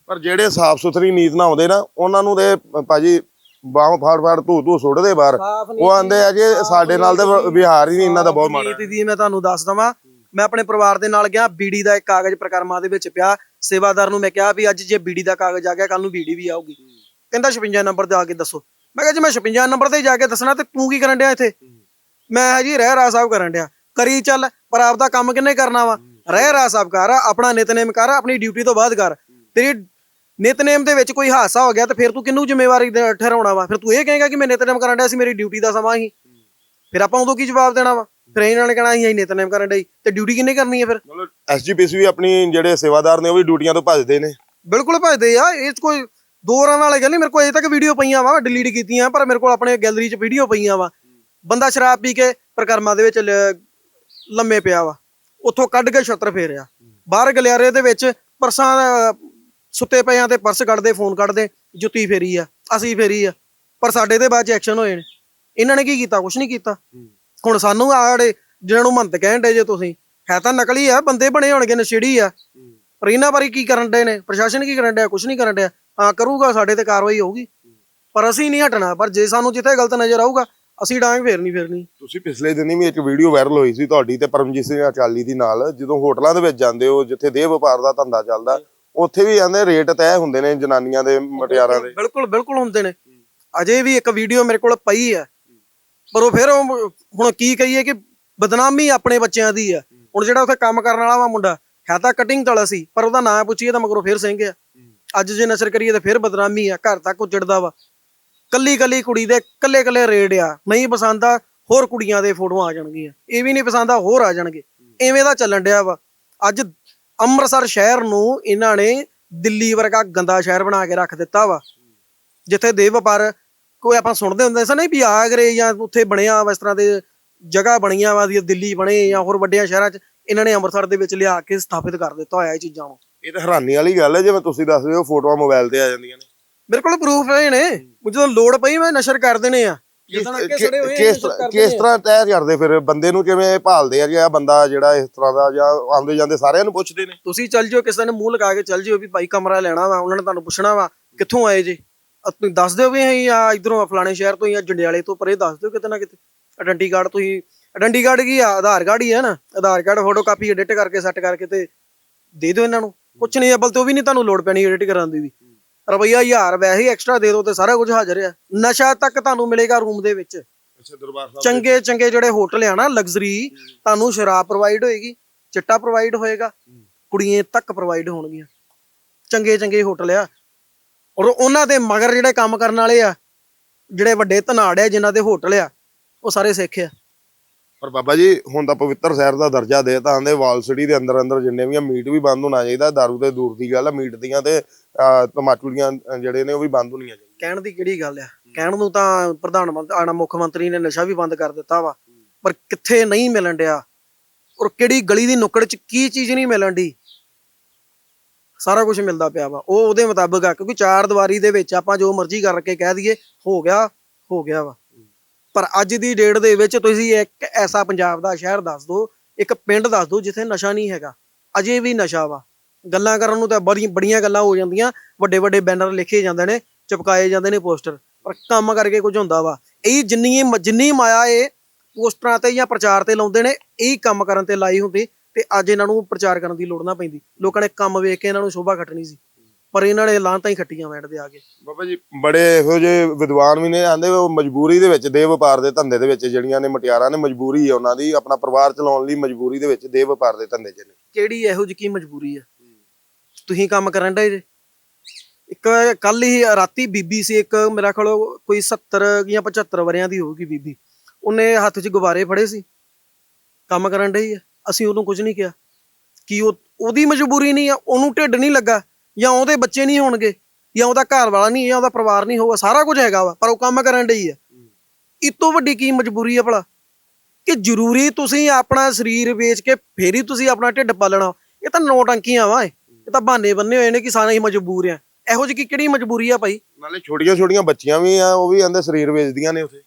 ਪਰ ਜਿਹੜੇ ਸਾਫ਼ ਸੁਥਰੀ ਨੀਤ ਨਾਲ ਆਉਂਦੇ ਨਾ ਉਹਨਾਂ ਨੂੰ ਤੇ ਭਾਜੀ ਬਾਹਾਂ ਫੜ ਫੜ ਧੂ ਧੂ ਸੁੱਟਦੇ ਬਾਹਰ। ਉਹ ਆਂਦੇ ਆ ਕਿ ਸਾਡੇ ਨਾਲ ਤਾਂ ਵਿਹਾਰ ਹੀ ਨਹੀਂ ਇਹਨਾਂ ਦਾ ਬਹੁਤ ਮਾੜਾ। ਨੀਤੀ ਦੀ ਮੈਂ ਤੁਹਾਨੂੰ ਦੱਸ ਦਵਾਂ ਮੈਂ ਆਪਣੇ ਪਰਿਵਾਰ ਦੇ ਨਾਲ ਗਿਆ ਬੀੜੀ ਦਾ ਇੱਕ ਕਾਗਜ਼ ਪ੍ਰਕਰਮਾ ਦੇ ਵਿੱਚ ਪਿਆ। ਸੇਵਾਦਾਰ ਨੂੰ ਮੈਂ ਕਿਹਾ ਵੀ ਅੱਜ ਜੇ ਬੀੜੀ ਦਾ ਕਾਗਜ਼ ਆ ਗਿਆ ਕੱਲ ਨੂੰ ਬੀੜੀ ਵੀ ਆਊਗੀ। ਕਹਿੰਦਾ 56 ਨੰਬਰ ਤੇ ਆ ਕੇ ਦੱਸੋ। ਮੈਂ ਕਿਹਾ ਜੇ ਮੈਂ 56 ਨੰਬਰ ਤੇ ਜਾ ਕੇ ਦੱਸਣਾ ਤੇ ਤੂੰ ਕੀ ਕਰਨ ਡਿਆ ਇੱਥੇ? ਮੈਂ ਜੀ ਰਹਿ ਰਾ ਸਾਹਿਬ ਕਰਨ ਡਿਆ। ਕਰੀ ਚੱਲ ਪਰ ਆਪਦਾ ਕੰਮ ਕਿੰਨੇ ਕਰਨਾ ਵਾ? ਰਹਿ ਰਾ ਸਾਹਿਬ ਕਰ ਆਪਣਾ ਨਿਤਨੇਮ ਕਰ ਆਪਣੀ ਡਿਊਟੀ ਤੋਂ ਬਾਅਦ ਕਰ। ਤੇਰੀ ਨਿਤਨੇਮ ਦੇ ਵਿੱਚ ਕੋਈ ਹਾਦਸਾ ਹੋ ਗਿਆ ਤੇ ਫਿਰ ਤੂੰ ਕਿਹਨੂੰ ਜ਼ਿੰਮੇਵਾਰੀ ਠਹਿਰਾਉਣਾ ਵਾ? ਫਿਰ ਤੂੰ ਇਹ ਕਹੇਗਾ ਕਿ ਮੈਂ ਨਿਤਨੇਮ ਕਰਨ ਡਿਆ ਸੀ ਮੇਰੀ ਡਿਊਟੀ ਦਾ ਸਮਾਂ ਹੀ। ਫਿਰ ਆਪਾਂ ਉਦੋਂ ਕੀ ਜਵਾਬ ਦੇਣਾ ਵਾ? ਫਿਰ ਇਹਨਾਂ ਨੇ ਕਹਿਣਾ ਅਸੀਂ ਨਿਤਨੇਮ ਕਰਨ ਡਈ ਤੇ ਡਿਊਟੀ ਕਿੰਨੇ ਕਰਨੀ ਹੈ ਫਿਰ? ਮਤਲਬ ਐਸਜੀਪੀਸੀ ਵੀ ਆਪਣੀ ਜਿਹੜੇ ਸੇਵਾਦਾਰ ਨੇ ਉਹ ਵੀ ਡਿਊਟੀਆਂ ਤੋਂ ਭੱਜਦੇ ਨੇ। ਬਿਲਕੁਲ ਭਜਦੇ ਆ। ਇਹ 'ਚ ਕੋਈ ਦੋ ਰਾਂ ਵਾਲੇ ਗੱਲ ਨਹੀਂ ਮੇਰੇ ਕੋਲ ਅਜੇ ਤੱਕ ਵੀਡੀਓ ਪਈਆਂ ਵਾ ਡਿਲੀਟ ਕੀਤੀਆਂ ਪਰ ਮੇਰੇ ਕੋਲ ਆਪਣੇ ਗੈਲਰੀ 'ਚ ਵੀਡੀਓ ਪਈਆਂ ਵਾ। ਬੰਦਾ ਸ਼ਰਾਬ ਪੀ ਕੇ ਪ੍ਰਕਰਮਾਂ ਦੇ ਵਿੱਚ ਲੰਮੇ ਪਿਆ ਵਾ। ਉੱਥੋਂ ਕੱਢ ਕੇ ਛੱਤਰ ਫੇਰਿਆ। ਬਾਹਰ ਗਲਿਆਰੇ ਦੇ ਵਿੱਚ ਪਰਸਾਂ ਸੁੱਤੇ ਪਿਆਂ ਤੇ ਪਰਸ ਕੱਢਦੇ, ਫੋਨ ਕੱਢਦੇ, ਜੁੱਤੀ ਫੇਰੀ ਆ, ਅਸੀਂ ਫੇਰੀ ਆ। ਪਰ ਸਾਡੇ ਦੇ ਬਾਅਦ ਚ ਐਕਸ਼ਨ ਹੋਏ ਨੇ। ਇਹਨਾਂ ਨੇ ਕੀ ਕੀਤਾ? ਕੁਝ ਨਹੀਂ ਕੀਤਾ। ਹੁਣ ਸਾਨੂੰ ਆੜੇ ਜਿਹਨਾਂ ਨੂੰ ਮੰਤ ਕਹਿਣ ਡੇ ਜੇ ਤੁਸੀਂ, ਹੈ ਤਾਂ ਨਕਲੀ ਆ, ਬੰਦੇ ਬਣੇ ਹੋਣਗੇ, ਨਸ਼ੇੜੀ ਆ। ਪਰ ਇਹਨਾਂ ਬਾਰੇ ਕੀ ਕਰਨ ਡੇ ਨੇ? ਪ੍ਰਸ਼ਾਸਨ ਕੀ ਕਰਨ ਡਿਆ? ਕੁਝ ਨਹੀਂ ਕਰਨ ਡਿਆ। ਹਾਂ, ਕਰੂਗਾ, ਸਾਡੇ ਤੇ ਕਾਰਵਾਈ ਹੋਊਗੀ। ਪਰ ਅਸੀਂ ਨਹੀਂ ਹਟਣਾ। ਪਰ ਜੇ ਸਾਨੂੰ ਜਿੱਥੇ ਗਲਤ ਨਜ਼ਰ ਆਊਗਾ ਅਸੀਂ ਡਾਂਗ ਫੇਰਨੀ ਫੇਰਨੀ। ਤੁਸੀਂ ਪਿਛਲੇ ਦਿਨੀ ਵੀ ਇੱਕ ਵੀਡੀਓ ਵਾਇਰਲ ਹੋਈ ਸੀ ਤੁਹਾਡੀ ਤੇ ਪਰਮਜੀਤ ਸਿੰਘ ਅਚਾਲੀ ਦੀ ਨਾਲ ਜਦੋਂ ਹੋਟਲਾਂ ਦੇ ਵਿੱਚ ਜਾਂਦੇ ਹੋ ਜਿੱਥੇ ਦੇਹ ਵਪਾਰ ਦਾ ਧੰਦਾ ਚੱਲਦਾ ਉੱਥੇ ਵੀ ਜਾਂਦੇ ਰੇਟ ਤੈਅ ਹੁੰਦੇ ਨੇ ਜਨਾਨੀਆਂ ਦੇ ਮਟਿਆਰਾਂ ਦੇ। ਬਿਲਕੁਲ ਬਿਲਕੁਲ ਹੁੰਦੇ ਨੇ। ਅਜੇ ਵੀ ਇੱਕ ਵੀਡੀਓ ਮੇਰੇ ਕੋਲ ਪਈ ਹੈ। ਪਰ ਉਹ ਫਿਰ ਹੁਣ ਕੀ ਕਹੀਏ ਕਿ ਬਦਨਾਮੀ ਆਪਣੇ ਬੱਚਿਆਂ ਦੀ ਆ ਹੁਣ ਜਿਹੜਾ ਉੱਥੇ ਕੰਮ ਕਰਨ ਵਾਲਾ ਵਾ ਮੁੰਡਾ ਹੈ ਤਾਂ ਕਟਿੰਗ ਤਲਾ ਸੀ ਪਰ ਉਹਦਾ ਨਾਂ ਪੁੱਛੀਏ ਤਾਂ ਮਗਰੋਂ ਫਿਰ ਸਿੰਘ ਆ ਅੱਜ ਜੇ ਨਸ਼ਰ ਕਰੀਏ ਤਾਂ ਫਿਰ ਬਦਨਾਮੀ ਆ ਘਰ ਤੱਕ ਉੱਜੜਦਾ ਵਾ। ਕੱਲੀ ਕੱਲੀ ਕੁੜੀ ਦੇ ਕੱਲੇ ਕੱਲੇ ਰੇਡ ਆ। ਨਹੀਂ ਪਸੰਦ ਆ, ਹੋਰ ਕੁੜੀਆਂ ਦੇ ਫੋਟੋਆਂ ਆ ਜਾਣਗੀਆਂ। ਇਹ ਵੀ ਨਹੀਂ ਪਸੰਦ ਆ, ਹੋਰ ਆ ਜਾਣਗੇ। ਐਵੇਂ ਦਾ ਚੱਲਣ ਡਿਆ ਵਾ। ਅੱਜ ਅੰਮ੍ਰਿਤਸਰ ਸ਼ਹਿਰ ਨੂੰ ਇਹਨਾਂ ਨੇ ਦਿੱਲੀ ਵਰਗਾ ਗੰਦਾ ਸ਼ਹਿਰ ਬਣਾ ਕੇ ਰੱਖ ਦਿੱਤਾ ਵਾ। ਜਿੱਥੇ ਦੇਹ ਵਪਾਰ, ਕੋਈ ਆਪਾਂ ਸੁਣਦੇ ਹੁੰਦੇ ਸੀ ਨਹੀਂ ਵੀ ਆਗਰੇ ਜਾਂ ਉੱਥੇ ਬਣਿਆ ਵਾ, ਇਸ ਤਰ੍ਹਾਂ ਦੇ ਜਗ੍ਹਾ ਬਣੀਆਂ ਵਾ ਦਿੱਲੀ ਬਣੇ ਜਾਂ ਹੋਰ ਵੱਡਿਆਂ ਸ਼ਹਿਰਾਂ 'ਚ, ਇਹਨਾਂ ਨੇ ਅੰਮ੍ਰਿਤਸਰ ਦੇ ਵਿੱਚ ਲਿਆ ਕੇ ਸਥਾਪਿਤ ਕਰ ਦਿੱਤਾ ਹੋਇਆ ਇਹ ਚੀਜ਼ਾਂ ਨੂੰ। ਇਹ ਤਾਂ ਹੈਰਾਨੀ ਵਾਲੀ ਗੱਲ ਹੈ, ਜਿਵੇਂ ਤੁਸੀਂ ਦੱਸ ਰਹੇ ਹੋ, ਫੋਟੋਆਂ ਮੋਬਾਈਲ ਤੇ ਆ ਜਾਂਦੀਆਂ ਨੇ। ਮੇਰੇ ਕੋਲ ਪ੍ਰੂਫ ਹੈ ਨੇ ਜਦੋਂ ਲੋੜ ਪਈ ਮੈਂ ਨਸ਼ਰ ਕਰ ਦੇਣੇ ਆ। ਕਿਸ ਕਿਸ। ਤਰ੍ਹਾਂ ਤੈਅ ਕਰਦੇ ਫਿਰ? ਬੰਦੇ ਨੂੰ ਕਿਵੇਂ ਭਾਲਦੇ ਆ? ਜਾਂ ਬੰਦਾ ਜਿਹੜਾ ਇਸ ਤਰ੍ਹਾਂ ਦਾ ਜਾਂ ਆਉਂਦੇ ਜਾਂਦੇ ਸਾਰਿਆਂ ਨੂੰ ਪੁੱਛਦੇ ਨੇ। ਤੁਸੀਂ ਚੱਲ ਜਿਓ ਕਿਸੇ ਨੇ ਮੂੰਹ ਲਗਾ ਕੇ ਚੱਲ ਜਿਓ ਵੀ ਭਾਈ ਕਮਰਾ ਲੈਣਾ ਵਾ ਉਹਨਾਂ ਨੇ ਤੁਹਾਨੂੰ ਪੁੱਛਣਾ ਵਾ ਕਿੱਥੋਂ ਆਏ ਜੇ? ਤੁਸੀਂ ਦੱਸ ਦਿਓ ਵੀ ਅਸੀਂ ਆ ਇਧਰੋਂ ਫਲਾਣੇ ਸ਼ਹਿਰ ਤੋਂ ਜਾਂ ਜੰਡਿਆਲੇ ਤੋਂ ਪਰੇ ਦੱਸ ਦਿਓ ਕਿਤੇ ਨਾ ਕਿਤੇ। ਆਇਡੈਂਟੀ ਕਾਰਡ ਤੁਸੀਂ ਆਇਡੈਂਟੀ ਕਾਰਡ ਕੀ ਆ? ਆਧਾਰ ਕਾਰਡ ਹੀ ਆ ਨਾ। Aadhaar card photo copy edit ਕਰਕੇ ਸੈੱਟ ਕਰਕੇ ਤੇ ਦੇ ਦਿਓ ਇਹਨਾਂ ਨੂੰ। ਕੁਛ ਨਹੀਂ ਅਬਲ ਤੇ ਉਹ ਵੀ ਨਹੀਂ ਤੁਹਾਨੂੰ ਲੋੜ ਪੈਣੀ ਐਡਿਟ ਕਰਾਉਣ ਦੀ ਵੀ। ਰੁਪਈਆ ਹਜ਼ਾਰ ਵੈਸੇ ਹੀ ਐਕਸਟਰਾ ਦੇ ਦਿਓ ਤੇ ਸਾਰਾ ਕੁਝ ਹਾਜ਼ਰ ਆ। ਨਸ਼ਾ ਤੱਕ ਤੁਹਾਨੂੰ ਮਿਲੇਗਾ ਰੂਮ ਦੇ ਵਿੱਚ। ਅੱਛਾ ਦਰਬਾਰ ਸਾਹਿਬ ਚੰਗੇ ਚੰਗੇ ਜਿਹੜੇ ਹੋਟਲ ਆ ਨਾ ਲਗਜ਼ਰੀ ਤੁਹਾਨੂੰ ਸ਼ਰਾਬ ਪ੍ਰੋਵਾਈਡ ਹੋਏਗੀ ਚਿੱਟਾ ਪ੍ਰੋਵਾਈਡ ਹੋਏਗਾ ਕੁੜੀਆਂ ਤੱਕ ਪ੍ਰੋਵਾਈਡ ਹੋਣਗੀਆਂ। ਚੰਗੇ ਚੰਗੇ ਹੋਟਲ ਆ। ਔਰ ਉਹਨਾਂ ਦੇ ਮਗਰ ਜਿਹੜੇ ਕੰਮ ਕਰਨ ਵਾਲੇ ਆ ਜਿਹੜੇ ਵੱਡੇ ਧਨਾੜ ਆ ਜਿਨ੍ਹਾਂ ਦੇ ਹੋਟਲ ਆ ਉਹ ਸਾਰੇ ਸਿੱਖ ਆ। ਪਰ ਬਾਬਾ ਜੀ ਹੁਣ ਤਾਂ ਪਵਿੱਤਰ ਸ਼ਹਿਰ ਦਾ ਦਰਜਾ ਦੇ ਆਂਦੇ ਵਾਲ ਸਿਟੀ ਦੇ ਅੰਦਰ ਅੰਦਰ ਜਿੰਨੇ ਵੀ ਆ ਮੀਟ ਵੀ ਬੰਦ ਹੋਣਾ ਚਾਹੀਦਾ ਦਾਰੂ ਤੇ ਦੂਰ ਦੀ ਗੱਲ ਆ ਮੀਟ ਦੀਆਂ ਤੇ ਅਹ, ਜਿਹੜੇ ਨੇ ਉਹ ਵੀ ਬੰਦ ਹੋਣੀਆਂ ਚਾਹੀਦੀਆਂ। ਕਹਿਣ ਦੀ ਕਿਹੜੀ ਗੱਲ ਆ? ਕਹਿਣ ਨੂੰ ਤਾਂ ਪ੍ਰਧਾਨ ਮੰਤਰੀ ਆਣਾ ਮੁੱਖ ਮੰਤਰੀ ਨੇ ਨਸ਼ਾ ਵੀ ਬੰਦ ਕਰ ਦਿੱਤਾ ਵਾ। ਪਰ ਕਿੱਥੇ ਨਹੀਂ ਮਿਲਣ ਡਿਆ? ਔਰ ਕਿਹੜੀ ਗਲੀ ਦੀ ਨੁੱਕੜ 'ਚ ਕੀ ਚੀਜ਼ ਨਹੀਂ ਮਿਲਣ ਦੀ ਸਾਰਾ ਕੁਝ ਮਿਲਦਾ ਪਿਆ ਵਾ। ਉਹ ਉਹਦੇ ਮੁਤਾਬਕ ਆ ਕਿਉਂਕਿ ਚਾਰ ਦੀਵਾਰੀ ਦੇ ਵਿੱਚ ਆਪਾਂ ਜੋ ਮਰਜ਼ੀ ਕਰਕੇ ਕਹਿ ਦਈਏ ਹੋ ਗਿਆ ਹੋ ਗਿਆ ਵਾ। ਪਰ ਅੱਜ ਦੀ ਡੇਟ ਦੇ ਵਿੱਚ ਤੁਸੀਂ ਇੱਕ ਐਸਾ ਪੰਜਾਬ ਦਾ ਸ਼ਹਿਰ ਦੱਸ ਦਿਓ, ਇੱਕ ਪਿੰਡ ਦੱਸ ਦਿਓ ਜਿੱਥੇ ਨਸ਼ਾ ਨਹੀਂ ਹੈਗਾ, ਅਜੇ ਵੀ ਨਸ਼ਾ ਵਾ। ਗੱਲਾਂ ਕਰਨ ਨੂੰ ਤਾਂ ਬੜੀ ਬੜੀਆਂ ਗੱਲਾਂ ਹੋ ਜਾਂਦੀਆਂ, ਵੱਡੇ ਵੱਡੇ ਬੈਨਰ ਲਿਖੇ ਜਾਂਦੇ ਨੇ, ਚਿਪਕਾਏ ਜਾਂਦੇ ਨੇ ਪੋਸਟਰ ਪਰ ਕੰਮ ਕਰਕੇ ਕੁਝ ਹੁੰਦਾ ਵਾ। ਇਹ ਜਿੰਨੀ ਜਿੰਨੀ ਮਾਇਆ ਇਹ ਪੋਸਟਰਾਂ ਤੇ ਜਾਂ ਪ੍ਰਚਾਰ ਤੇ ਲਾਉਂਦੇ ਨੇ, ਇਹ ਕੰਮ ਕਰਨ ਤੇ ਲਾਈ ਹੁੰਦੀ, ਤੇ ਅੱਜ ਇਹਨਾਂ ਨੂੰ ਪ੍ਰਚਾਰ ਕਰਨ ਦੀ ਲੋੜ ਨਾ ਪੈਂਦੀ। ਲੋਕਾਂ ਨੇ ਕੰਮ ਵੇਖ ਕੇ ਇਹਨਾਂ ਨੂੰ ਸ਼ੋਭਾ ਖੱਟਣੀ ਸੀ। ਪਰ ਇਹਨਾਂ ਨੇ ਲਾਂਤਾਂ ਹੀ ਖੱਟੀਆਂ ਵੈਂਡ ਦੇ ਆ ਕੇ। ਬਾਬਾ ਜੀ ਬੜੇ ਇਹੋ ਜਿਹੇ ਵਿਦਵਾਨ ਵੀ ਨੇ ਆਂਦੇ ਉਹ ਮਜਬੂਰੀ ਦੇ ਵਿੱਚ ਦੇਹ ਵਪਾਰ ਦੇ ਧੰਦੇ ਦੇ ਵਿੱਚ ਜਿਹੜੀਆਂ ਨੇ ਮਟਿਆਰਾਂ ਨੇ ਮਜਬੂਰੀ ਹੈ ਉਹਨਾਂ ਦੀ ਆਪਣਾ ਪਰਿਵਾਰ ਚਲਾਉਣ ਲਈ ਮਜਬੂਰੀ ਦੇ ਵਿੱਚ ਦੇਹ ਵਪਾਰ ਦੇ ਧੰਦੇ 'ਚ ਨੇ। ਕਿਹੜੀ ਇਹੋ ਜਿਹੀ ਕੀ ਮਜਬੂਰੀ ਆ? ਤੁਸੀਂ ਕੰਮ ਕਰਨ ਦੇ ਜੇ। ਇੱਕ ਕੱਲ ਹੀ ਰਾਤੀ ਬੀਬੀ ਸੀ ਇੱਕ ਮੇਰਾ ਖਿਆਲ ਕੋਈ 70 ਜਾਂ 75 ਵਰਿਆਂ ਦੀ ਹੋਊਗੀ ਬੀਬੀ। ਉਹਨੇ ਹੱਥ 'ਚ ਗੁਬਾਰੇ ਫੜੇ ਸੀ। ਕੰਮ ਕਰਨ ਡਈ ਆ। ਅਸੀਂ ਉਹਨੂੰ ਕੁਝ ਨਹੀਂ ਕਿਹਾ। ਕਿ ਉਹ ਉਹਦੀ ਮਜਬੂਰੀ ਨਹੀਂ ਆ ਉਹਨੂੰ ਢਿੱਡ ਨਹੀਂ ਲੱਗਾ। ਜਾਂ ਉਹਦੇ ਬੱਚੇ ਨਹੀਂ ਹੋਣਗੇ ਜਾਂ ਉਹਦਾ ਘਰ ਵਾਲਾ ਨਹੀਂ ਜਾਂ ਉਹਦਾ ਪਰਿਵਾਰ ਨਹੀਂ ਹੋਊਗਾ ਸਾਰਾ ਕੁਝ ਹੈਗਾ ਵਾ ਪਰ ਉਹ ਕੰਮ ਕਰਨ ਡਈ ਆ। ਇਹ ਤੋਂ ਵੱਡੀ ਕੀ ਮਜਬੂਰੀ ਆ ਭਲਾ? ਕਿ ਜ਼ਰੂਰੀ ਤੁਸੀਂ ਆਪਣਾ ਸਰੀਰ ਵੇਚ ਕੇ ਫੇਰ ਹੀ ਤੁਸੀਂ ਆਪਣਾ ਢਿੱਡ ਪਾਲਣਾ। ਇਹ ਤਾਂ ਨੋਟੰਕੀਆਂ ਵਾ ਇਹ ਤਾਂ ਬਹਾਨੇ ਬੰਨੇ ਹੋਏ ਨੇ ਕਿ ਸਾਰੇ ਹੀ ਮਜਬੂਰ ਆ। ਇਹੋ ਜਿਹੀ ਕਿਹੜੀ ਮਜਬੂਰੀ ਆ ਭਾਈ? ਨਾਲੇ ਛੋਟੀਆਂ ਛੋਟੀਆਂ ਬੱਚੀਆਂ ਵੀ ਆ ਉਹ ਵੀ ਆਂਦੇ ਸਰੀਰ ਵੇਚਦੀਆਂ ਨੇ ਉੱਥੇ।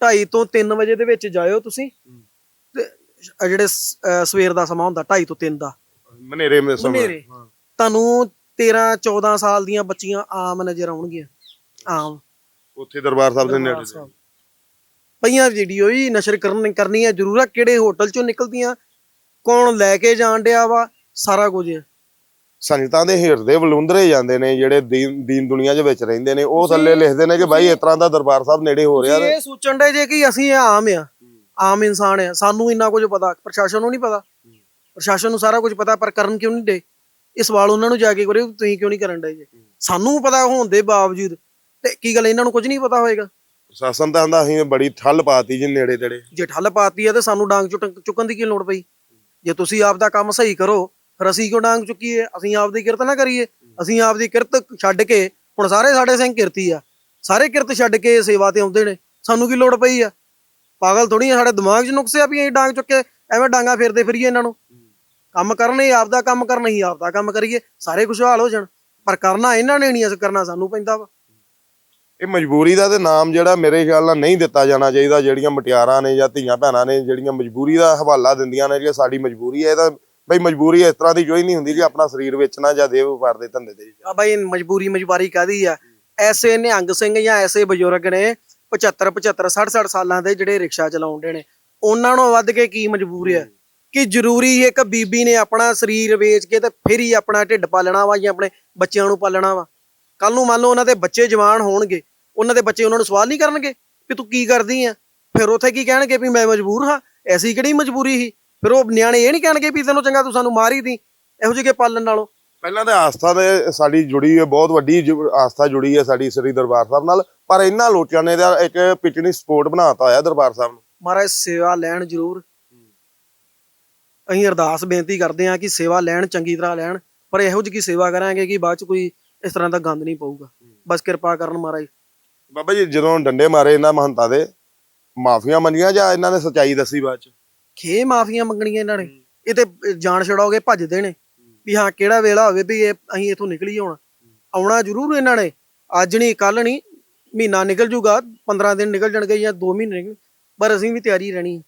2:30 ਤੋਂ 3 ਵਜੇ ਦੇ ਵਿੱਚ ਜਾਇਓ ਤੁਸੀਂ ਤੇ ਜਿਹੜੇ ਸਵੇਰ ਦਾ ਸਮਾਂ ਹੁੰਦਾ 2:30 ਤੋਂ 3 ਦਾ। ਮਨੇਰੇ ਮੇ ਸਮੇਂ। ਤੁਹਾਨੂੰ 13 14 ਸਾਲ ਦੀਆਂ ਬੱਚੀਆਂ ਆਮ ਨਜ਼ਰ ਆਉਣਗੀਆਂ। ਆਮ। ਉੱਥੇ ਦਰਬਾਰ ਸਾਹਿਬ ਦੇ ਨੇੜੇ ਸਾਹਿਬ। ਪਈਆਂ ਵੀਡੀਓ ਹੀ ਨਸ਼ਰ ਕਰਨ ਕਰਨੀ ਹੈ ਜ਼ਰੂਰ ਆ ਕਿਹੜੇ ਹੋਟਲ ਚੋਂ ਨਿਕਲਦੀਆਂ ਕੌਣ ਲੈ ਕੇ ਜਾਣ ਡਿਆ ਵਾ ਸਾਰਾ ਕੁਝ ਹੈ ਸੰਗਤਾਂ ਦੇ ਹਿਰਦੇ ਵਲੁੰਦਰੇ ਜਾਂਦੇ ਨੇ ਜਿਹੜੇ ਦੀਨ ਦੀਨ ਦੁਨੀਆ ਦੇ ਵਿੱਚ ਰਹਿੰਦੇ ਨੇ ਉਹ ਥੱਲੇ ਲਿਖਦੇ ਨੇ ਕਿ ਬਾਈ ਇਸ ਤਰ੍ਹਾਂ ਦਾ ਦਰਬਾਰ ਸਾਹਿਬ ਨੇੜੇ ਹੋ ਰਿਹਾ ਇਹ ਸੋਚਣ ਦੇ ਜੇ ਕਿ ਅਸੀਂ ਆਮ ਆ ਆਮ ਇਨਸਾਨ ਆ। ਸਾਨੂੰ ਇੰਨਾ ਕੁਝ ਪਤਾ ਪ੍ਰਸ਼ਾਸਨ ਨੂੰ ਨਹੀਂ ਪਤਾ। ਪ੍ਰਸ਼ਾਸਨ ਨੂੰ ਸਾਰਾ ਕੁਝ ਪਤਾ ਪਰ ਕਰਨ ਕਿਉਂ ਨਹੀਂ ਦੇ ਇਹ ਸਵਾਲ ਉਹਨਾਂ ਨੂੰ ਜਾ ਕੇ ਕਰਿਓ ਤੁਸੀਂ ਕਿਉਂ ਨਹੀਂ ਕਰਨ ਦੇ ਜੇ? ਸਾਨੂੰ ਪਤਾ ਹੋਣ ਦੇ ਬਾਵਜੂਦ ਤੇ ਕੀ ਗੱਲ ਇਹਨਾਂ ਨੂੰ ਕੁਝ ਨਹੀਂ ਪਤਾ ਹੋਏਗਾ? ਪ੍ਰਸ਼ਾਸਨ ਤਾਂ ਆਂਦਾ ਅਸੀਂ ਬੜੀ ਠੱਲ ਪਾਤੀ ਜੀ ਨੇੜੇ ਤੇੜੇ। ਜੇ ਠੱਲ ਪਾਤੀ ਹੈ ਤੇ ਸਾਨੂੰ ਡਾਂਗ ਚੁੱਕ- ਚੁੱਕਣ ਦੀ ਕੀ ਲੋੜ ਪਈ? ਜੇ ਤੁਸੀਂ ਆਪ ਦਾ ਕੰਮ ਸਹੀ ਕਰੋ ਫਿਰ ਅਸੀਂ ਕਿਉਂ ਡਾਂਗ ਚੁੱਕੀਏ? ਅਸੀਂ ਆਪ ਦੀ ਕਿਰਤ ਨਾ ਕਰੀਏ। ਅਸੀਂ ਆਪ ਦੀ ਕਿਰਤ ਛੱਡ ਕੇ ਹੁਣ ਸਾਰੇ ਸਾਡੇ ਸਿੰਘ ਕਿਰਤੀ ਆ। ਸਾਰੇ ਕਿਰਤ ਛੱਡ ਕੇ ਸੇਵਾ ਤੇ ਆਉਂਦੇ ਨੇ। ਸਾਨੂੰ ਕੀ ਲੋੜ ਪਈ ਆ? ਪਾਗਲ ਥੋੜੀ ਆ ਸਾਡੇ ਦਿਮਾਗ 'ਚ ਨੁਕਸੇ ਆ ਵੀ ਅਸੀਂ ਡਾਂਗ ਚੁੱਕ ਐਵੇਂ ਡਾਂਗਾ ਫੇਰਦੇ ਫਿਰੀਏ ਇਹਨਾਂ ਨੂੰ। ਕੰਮ ਕਰਨ ਹੀ ਆਪ ਦਾ ਕੰਮ ਕਰਨਾ ਹੀ ਆਪ ਦਾ ਕੰਮ ਕਰੀਏ ਸਾਰੇ ਖੁਸ਼ਹਾਲ ਹੋ ਜਾਣ। ਪਰ ਕਰਨਾ ਇਹਨਾਂ ਨੇ ਨਹੀਂ ਅਸ ਕਰਨਾ ਸਾਨੂੰ ਪੈਂਦਾ ਵਾ। ਇਹ ਮਜਬੂਰੀ ਦਾ ਤੇ ਨਾਮ ਜਿਹੜਾ ਮੇਰੇ ਖਿਆਲ ਨਾਲ ਨਹੀਂ ਦਿੱਤਾ ਜਾਣਾ ਚਾਹੀਦਾ ਜਿਹੜੀਆਂ ਮਟਿਆਰਾਂ ਨੇ ਜਾਂ ਧੀਆਂ ਭੈਣਾਂ ਨੇ ਜਿਹੜੀਆਂ ਮਜਬੂਰੀ ਦਾ ਹਵਾਲਾ ਦਿੰਦੀਆਂ ਨੇ ਕਿ ਸਾਡੀ ਮਜਬੂਰੀ ਹੈ ਇਹ ਤਾਂ ਬਈ ਮਜਬੂਰੀ ਇਸ ਤਰ੍ਹਾਂ ਦੀ ਕੋਈ ਨਹੀਂ ਹੁੰਦੀ ਕਿ ਆਪਣਾ ਸਰੀਰ ਵੇਚਣਾ ਜਾਂ ਦੇਹ ਵਪਾਰ ਦੇ ਧੰਦੇ ਤੇ ਆ ਬਾਈ ਮਜਬੂਰੀ ਮਜਬਾਰੀ ਕਾਦੀ ਆ? ਐਸੇ ਨਿਹੰਗ ਸਿੰਘ ਜਾਂ ਐਸੇ ਬਜ਼ੁਰਗ ਨੇ 75 75 60 60 ਸਾਲਾਂ ਦੇ ਜਿਹੜੇ ਰਿਕਸ਼ਾ ਚਲਾਉਂਦੇ ਨੇ ਉਹਨਾਂ ਨੂੰ ਵੱਧ ਕੇ ਕੀ ਮਜਬੂਰੀ ਹੈ ਕਿ ਜ਼ਰੂਰੀ ਇੱਕ ਬੀਬੀ ਨੇ ਆਪਣਾ ਸਰੀਰ ਵੇਚ ਕੇ ਤੇ ਫਿਰ ਹੀ ਆਪਣਾ ਢਿੱਡ ਪਾਲਣਾ ਵਾ ਜਾਂ ਆਪਣੇ ਬੱਚਿਆਂ ਨੂੰ ਪਾਲਣਾ ਵਾ। ਕੱਲ ਨੂੰ ਮੰਨ ਲਓ ਉਹਨਾਂ ਦੇ ਬੱਚੇ ਜਵਾਨ ਹੋਣਗੇ ਉਹਨਾਂ ਦੇ ਬੱਚੇ ਉਹਨਾਂ ਨੂੰ ਸਵਾਲ ਨਹੀਂ ਕਰਨਗੇ ਕਿ ਤੂੰ ਕੀ ਕਰਦੀ ਆ? ਫਿਰ ਉੱਥੇ ਕੀ ਕਹਿਣਗੇ ਵੀ ਮੈਂ ਮਜਬੂਰ ਹਾਂ ਐਸੀ ਕਿਹੜੀ ਮਜਬੂਰੀ ਸੀ? ਫਿਰ ਉਹ ਨਿਆਣੇ ਇਹ ਨਹੀਂ ਕਹਿਣਗੇ ਵੀ ਤੈਨੂੰ ਚੰਗਾ ਤੂੰ ਸਾਨੂੰ ਮਾਰ ਹੀ ਦੀ ਇਹੋ ਜਿਹੇ ਪਾਲਣ ਨਾਲੋਂ। ਪਹਿਲਾਂ ਤਾਂ ਆਸਥਾ ਦੇ ਸਾਡੀ ਜੁੜੀ ਹੈ ਬਹੁਤ ਵੱਡੀ ਆਸਥਾ ਜੁੜੀ ਹੈ ਸਾਡੀ ਸ੍ਰੀ ਦਰਬਾਰ ਸਾਹਿਬ ਨਾਲ ਪਰ ਇਹਨਾਂ ਲੋਕਾਂ ਨੇ ਦਾ ਇੱਕ ਪਿਕਨਿਕ ਸਪੋਰਟ ਬਣਾਤਾ ਹੋਇਆ ਦਰਬਾਰ ਸਾਹਿਬ ਨੂੰ। ਮਹਾਰਾਜ ਸੇਵਾ ਲੈਣ ਜ਼ਰੂਰ। ਅਸੀਂ ਅਰਦਾਸ ਬੇਨਤੀ ਕਰਦੇ ਹਾਂ ਕਿ ਸੇਵਾ ਲੈਣ ਚੰਗੀ ਤਰ੍ਹਾਂ ਲੈਣ ਪਰ ਇਹੋ ਜਿਹੀ ਸੇਵਾ ਕਰਾਂਗੇ ਕਿ ਬਾਅਦ ਚ ਕੋਈ ਇਸ ਤਰ੍ਹਾਂ ਦਾ ਗੰਦ ਨਹੀਂ ਪਊਗਾ। ਬਸ ਕਿਰਪਾ ਕਰਨ ਮਹਾਰਾਜ। ਬਾਬਾ ਜੀ ਜਦੋਂ ਡੰਡੇ ਮਾਰੇ ਇਹਨਾਂ ਮਹੰਤਾਂ ਦੇ ਮਾਫੀਆਂ ਮੰਗੀਆਂ ਜਾਂ ਇਹਨਾਂ ਨੇ ਸੱਚਾਈ ਦੱਸੀ ਬਾਅਦ ਚ? ਖੇ ਮਾਫੀਆਂ ਮੰਗਣੀਆਂ ਇਹਨਾਂ ਨੇ। ਇਹ ਤੇ ਜਾਨ ਛਡਾਓਗੇ ਭੱਜਦੇ ਨੇ ਵੀ ਹਾਂ ਕਿਹੜਾ ਵੇਲਾ ਹੋਵੇ ਵੀ ਇਹ ਅਸੀਂ ਇਥੋਂ ਨਿਕਲੀ ਹੁਣ। ਆਉਣਾ ਜ਼ਰੂਰ ਇਹਨਾਂ ਨੇ। ਅੱਜ ਨਹੀਂ ਕੱਲ ਨਹੀਂ ਮਹੀਨਾ ਨਿਕਲ ਜੂਗਾ 15 ਦਿਨ ਨਿਕਲ ਜਾਣਗੇ ਜਾਂ 2 ਮਹੀਨੇ ਪਰ ਅਸੀਂ ਵੀ ਤਿਆਰੀ ਰਹਿਣੀ ਹੈ।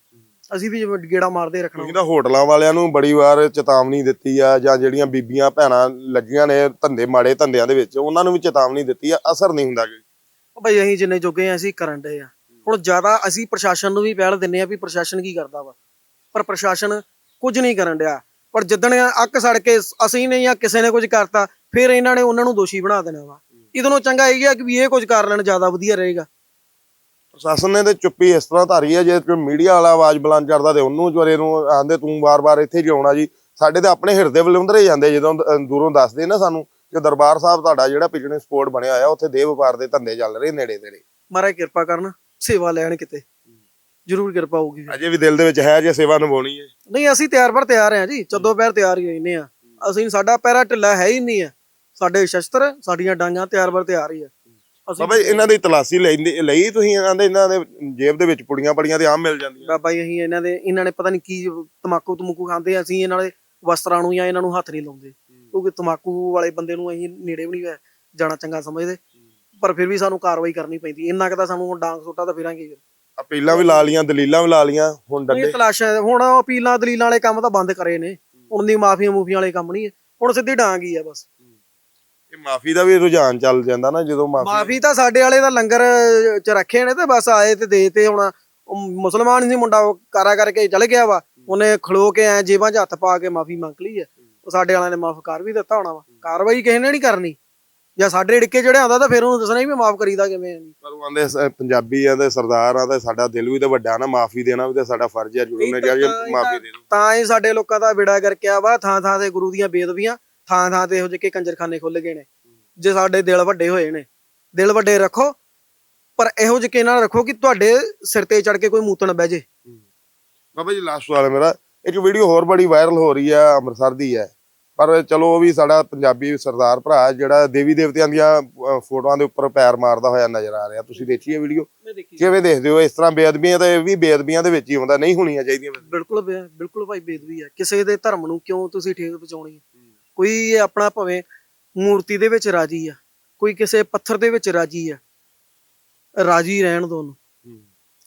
ਅਸੀਂ ਵੀ ਜਿਵੇਂ ਗੇੜਾ ਮਾਰਦੇ ਰੱਖਣਾ। ਤਾਂ ਹੋਟਲਾਂ ਵਾਲਿਆਂ ਨੂੰ ਬੜੀ ਵਾਰ ਚੇਤਾਵਨੀ ਦਿੱਤੀ ਆ ਜਾਂ ਜਿਹੜੀਆਂ ਬੀਬੀਆਂ ਭੈਣਾਂ ਲੱਗੀਆਂ ਨੇ ਧੰਦੇ ਮਾੜੇ ਧੰਦਿਆਂ ਦੇ ਵਿੱਚ ਉਹਨਾਂ ਨੂੰ ਵੀ ਚੇਤਾਵਨੀ ਦਿੱਤੀ ਆ ਅਸਰ ਨਹੀਂ ਹੁੰਦਾ ਭਾਈ ਅਸੀਂ ਜਿੰਨੇ ਜੋਗੇ ਆ ਅਸੀਂ ਕਰਨ ਡਏ ਆ। ਹੁਣ ਜ਼ਿਆਦਾ ਅਸੀਂ ਪ੍ਰਸ਼ਾਸਨ ਨੂੰ ਵੀ ਪਹਿਲ ਦਿੰਨੇ ਆ ਵੀ ਪ੍ਰਸ਼ਾਸਨ ਕੀ ਕਰਦਾ ਵਾ। ਪਰ ਪ੍ਰਸ਼ਾਸਨ ਕੁਝ ਨਹੀਂ ਕਰਨ ਡਿਆ। ਪਰ ਜਿੱਦਣ ਅੱਕ ਸੜ ਕੇ ਅਸੀਂ ਨੇ ਜਾਂ ਕਿਸੇ ਨੇ ਕੁਝ ਕਰਤਾ ਫਿਰ ਇਹਨਾਂ ਨੇ ਉਹਨਾਂ ਨੂੰ ਦੋਸ਼ੀ ਬਣਾ ਦੇਣਾ ਵਾ। ਇਹਦੇ ਨਾਲੋਂ ਚੰਗਾ ਇਹ ਆ ਕਿ ਵੀ ਇਹ ਕੁਝ ਕਰ ਲੈਣ ਜ਼ਿਆਦਾ ਵਧੀਆ ਰਹੇਗਾ। ਪ੍ਰਸ਼ਾਸਨ ਨੇ ਤੇ ਚੁੱਪੀ ਇਸ ਤਰ੍ਹਾਂ ਧਾਰੀ ਹੈ ਜੇ ਕੋਈ ਮੀਡੀਆ ਵਾਲਾ ਆਵਾਜ਼ ਬੁਲੰਦ ਕਰਦਾ ਤੇ ਉਹਨੂੰ ਜਵਰੇ ਨੂੰ ਆਂਦੇ ਤੂੰ ਵਾਰ-ਵਾਰ ਇੱਥੇ ਕਿਉਂ ਆਉਣਾ ਜੀ। ਸਾਡੇ ਤੇ ਆਪਣੇ ਹਿਰਦੇ ਵਿਲੁੰਦਰੇ ਜਾਂਦੇ ਜਦੋਂ ਦੂਰੋਂ ਦੱਸਦੇ ਨਾ ਸਾਨੂੰ ਕਿ ਦਰਬਾਰ ਸਾਹਿਬ ਤੁਹਾਡਾ ਜਿਹੜਾ ਪਿਛਲੇ ਸਪੋਰਟ ਬਣਿਆ ਹੋਇਆ ਉੱਥੇ ਦੇਹ ਵਪਾਰ ਦੇ ਧੰਦੇ ਚੱਲ ਰਹੇ ਨੇੜੇ ਤੇੜੇ। ਮਹਾਰਾਜ ਕਿਰਪਾ ਕਰਨ ਸੇਵਾ ਲੈਣ ਕਿਤੇ। ਜ਼ਰੂਰ ਕਿਰਪਾ ਹੋਊਗੀ। ਅਜੇ ਵੀ ਦਿਲ ਦੇ ਵਿੱਚ ਹੈ ਜੇ ਸੇਵਾ ਨਿਭਾਉਣੀ ਹੈ। ਨਹੀਂ ਅਸੀਂ ਤਿਆਰ ਪਰ ਤਿਆਰ ਆ ਜੀ ਚੱਦੋ ਪੈਰ ਤਿਆਰ ਹੀ ਰਹਿੰਦੇ ਆ ਅਸੀਂ ਸਾਡਾ ਪੈਰਾ ਢਿੱਲਾ ਹੈ ਹੀ ਨਹੀਂ ਆ ਸਾਡੇ ਸ਼ਸਤਰ ਸਾਡੀਆਂ ਡਾਂਗਾਂ ਤਿਆਰ ਪਰ ਤਿਆਰ ਹੀ ਆ ਅਸੀਂ ਬਾਬਾ ਜੀ, ਇਹਨਾਂ ਦੀ ਤਲਾਸੀ ਲੈਂਦੇ ਲਈ ਤੁਸੀਂ ਆਂਦੇ ਇਹਨਾਂ ਦੇ ਜੇਬ ਦੇ ਵਿੱਚ ਪੁੜੀਆਂ ਪੜੀਆਂ ਤੇ ਆਮ ਮਿਲ ਜਾਂਦੀਆਂ। ਬਾਬਾ ਜੀ ਅਸੀਂ ਇਹਨਾਂ ਦੇ ਇਹਨਾਂ ਨੇ ਪਤਾ ਨਹੀਂ ਕੀ ਤਮਾਕੂ ਤਮੂਕੂ ਖਾਂਦੇ ਆ, ਅਸੀਂ ਇਹਨਾਂ ਦੇ ਵਸਤਰਾਂ ਨੂੰ ਜਾਂ ਇਹਨਾਂ ਨੂੰ ਹੱਥ ਨਹੀਂ ਲਾਉਂਦੇ। ਕਿਉਂਕਿ ਤਮਾਕੂ ਵਾਲੇ ਬੰਦੇ ਨੂੰ ਅਸੀਂ ਨੇੜੇ ਵੀ ਨਹੀਂ ਜਾਣਾ ਚੰਗਾ ਸਮਝਦੇ। ਪਰ ਫਿਰ ਵੀ ਸਾਨੂੰ ਕਾਰਵਾਈ ਕਰਨੀ ਪੈਂਦੀ। ਇੰਨਾ ਕੁ ਤਾਂ ਸਾਨੂੰ ਹੁਣ ਡਾਂਗ ਸੋਟਾ ਤਾਂ ਫਿਰਾਂਗੇ ਫਿਰ ਅਪੀਲਾਂ ਵੀ ਲਾ ਲੀਆਂ ਦਲੀਲਾਂ ਵੀ ਲਾ ਲੀਆਂ ਹੁਣ ਇਹ ਡੰਡੇ ਤਲਾਸ਼ਾਂ ਹੁਣ ਅਪੀਲਾਂ ਦਲੀਲਾਂ ਵਾਲੇ ਕੰਮ ਤਾਂ ਬੰਦ ਕਰੇ ਨੇ। ਹੁਣ ਦੀ ਮਾਫੀਆਂ ਮੂਫੀਆਂ ਵਾਲੇ ਕੰਮ ਨਹੀਂ ਹੈ। ਹੁਣ ਸਿੱਧੀ ਡਾਂਗ ਹੀ ਆ ਬਸ। ਇਹ ਮਾਫੀ ਦਾ ਵੀ ਰੁਝਾਨ ਚੱਲ ਜਾਂਦਾ ਨਾ ਜਦੋਂ ਮਾਫੀ ਮਾਫੀ ਤਾਂ ਸਾਡੇ ਵਾਲੇ ਦਾ ਲੰਗਰ ਚ ਰੱਖੇ ਨੇ ਤੇ ਬਸ ਆਏ ਤੇ ਦੇ ਤੇ ਹੁਣ ਉਹ ਮੁਸਲਮਾਨ ਸੀ ਮੁੰਡਾ ਉਹ ਕਾਰਾ ਕਰਕੇ ਚਲ ਗਿਆ ਵਾ। ਉਹਨੇ ਖਲੋ ਕੇ ਐ ਜੇਬਾਂ 'ਚ ਹੱਥ ਪਾ ਕੇ ਮਾਫੀ ਮੰਗ ਲਈ ਹੈ ਉਹ ਸਾਡੇ ਵਾਲਿਆਂ ਨੇ ਮਾਫ ਕਰ ਵੀ ਦਿੱਤਾ ਹੋਣਾ ਵਾ। ਕਾਰਵਾਈ ਕਿਸੇ ਨੇ ਨਹੀਂ ਕਰਨੀ। ਜਾਂ ਸਾਡੇ ੜਿੱਕੇ ਜਿਹੜੇ ਆਉਂਦਾ ਤਾਂ ਫਿਰ ਉਹਨੂੰ ਦੱਸਣਾ ਵੀ ਮਾਫ ਕਰੀਦਾ ਕਿਵੇਂ ਆ ਜੀ। ਪਰ ਉਹ ਆਂਦੇ ਸ- ਪੰਜਾਬੀ ਆ ਤੇ ਸਰਦਾਰ ਆ ਤੇ ਸਾਡਾ ਦਿਲ ਵੀ ਤੇ ਵੱਡਾ ਨਾ ਮਾਫੀ ਦੇਣਾ ਵੀ ਤੇ ਸਾਡਾ ਫਰਜ਼ ਹੈ ਜੁਰੂ ਨੇ ਕਿਹਾ ਹੀ ਮਾਫੀ ਦੇ ਦਿਓ ਤਾਂ ਹੀ ਸਾਡੇ ਲੋਕਾਂ ਦਾ ਵਿੜਾ ਕਰਕੇ ਆ ਵਾ ਥਾਂ ਥਾਂ ਤੇ ਗੁਰੂ ਦੀਆਂ ਬੇਦਬੀਆਂ ਥਾਂ ਥਾਂ ਤੇ ਇਹੋ ਜਿਹੇ ਕੰਜਰਖਾਨੇ ਖੁੱਲ ਗਏ ਨੇ। ਜੇ ਸਾਡੇ ਦਿਲ ਵੱਡੇ ਹੋਏ ਨੇ ਦਿਲ ਵੱਡੇ ਰੱਖੋ ਪਰ ਇਹੋ ਜਿਹੇ ਨਾਲ ਰੱਖੋ ਕਿ ਤੁਹਾਡੇ ਸਿਰ ਤੇ ਚੜ ਕੇ ਕੋਈ ਮੂਤਣ ਬਹਿ ਜੇ। ਬਾਬਾ ਜੀ ਲਾਸਟ ਸਵਾਲ ਹੈ ਮੇਰਾ। ਇੱਕ ਵੀਡੀਓ ਹੋਰ ਬੜੀ ਵਾਇਰਲ ਹੋ ਰਹੀ ਹੈ ਅੰਮ੍ਰਿਤਸਰ ਦੀ ਹੈ। ਪਰ ਚਲੋ ਉਹ ਵੀ ਸਾਡਾ ਪੰਜਾਬੀ ਸਰਦਾਰ ਭਰਾ ਜਿਹੜਾ ਦੇਵੀ ਦੇਵਤਿਆਂ ਦੀਆਂ ਫੋਟੋਆਂ ਦੇ ਉੱਪਰ ਪੈਰ ਮਾਰਦਾ ਹੋਇਆ ਨਜ਼ਰ ਆ ਰਿਹਾ। ਤੁਸੀਂ ਦੇਖੀ ਇਹ ਵੀਡੀਓ ਕਿਵੇਂ ਦੇਖਦੇ ਹੋ? ਇਸ ਤਰ੍ਹਾਂ ਬੇਅਦਬੀਆਂ ਤਾਂ ਇਹ ਵੀ ਬੇਅਦਬੀਆਂ ਦੇ ਵਿੱਚ ਹੀ ਹੁੰਦਾ ਨਹੀਂ ਹੋਣੀਆਂ ਚਾਹੀਦੀਆਂ। ਬਿਲਕੁਲ ਬਿਲਕੁਲ ਭਾਈ ਬੇਦਬੀ ਹੈ। ਕਿਸੇ ਦੇ ਧਰਮ ਨੂੰ ਕਿਉਂ ਤੁਸੀਂ ਠੇਸ ਪਹੁੰਚਾਉਣੀ ਹੈ? ਕੋਈ ਆਪਣਾ ਭਵੇਂ ਮੂਰਤੀ ਦੇ ਵਿੱਚ ਰਾਜੀ ਆ ਕੋਈ ਕਿਸੇ ਪੱਥਰ ਦੇ ਵਿੱਚ ਰਾਜੀ ਆ ਰਾਜੀ ਰਹਿਣ ਦੋ ਉਹਨੂੰ।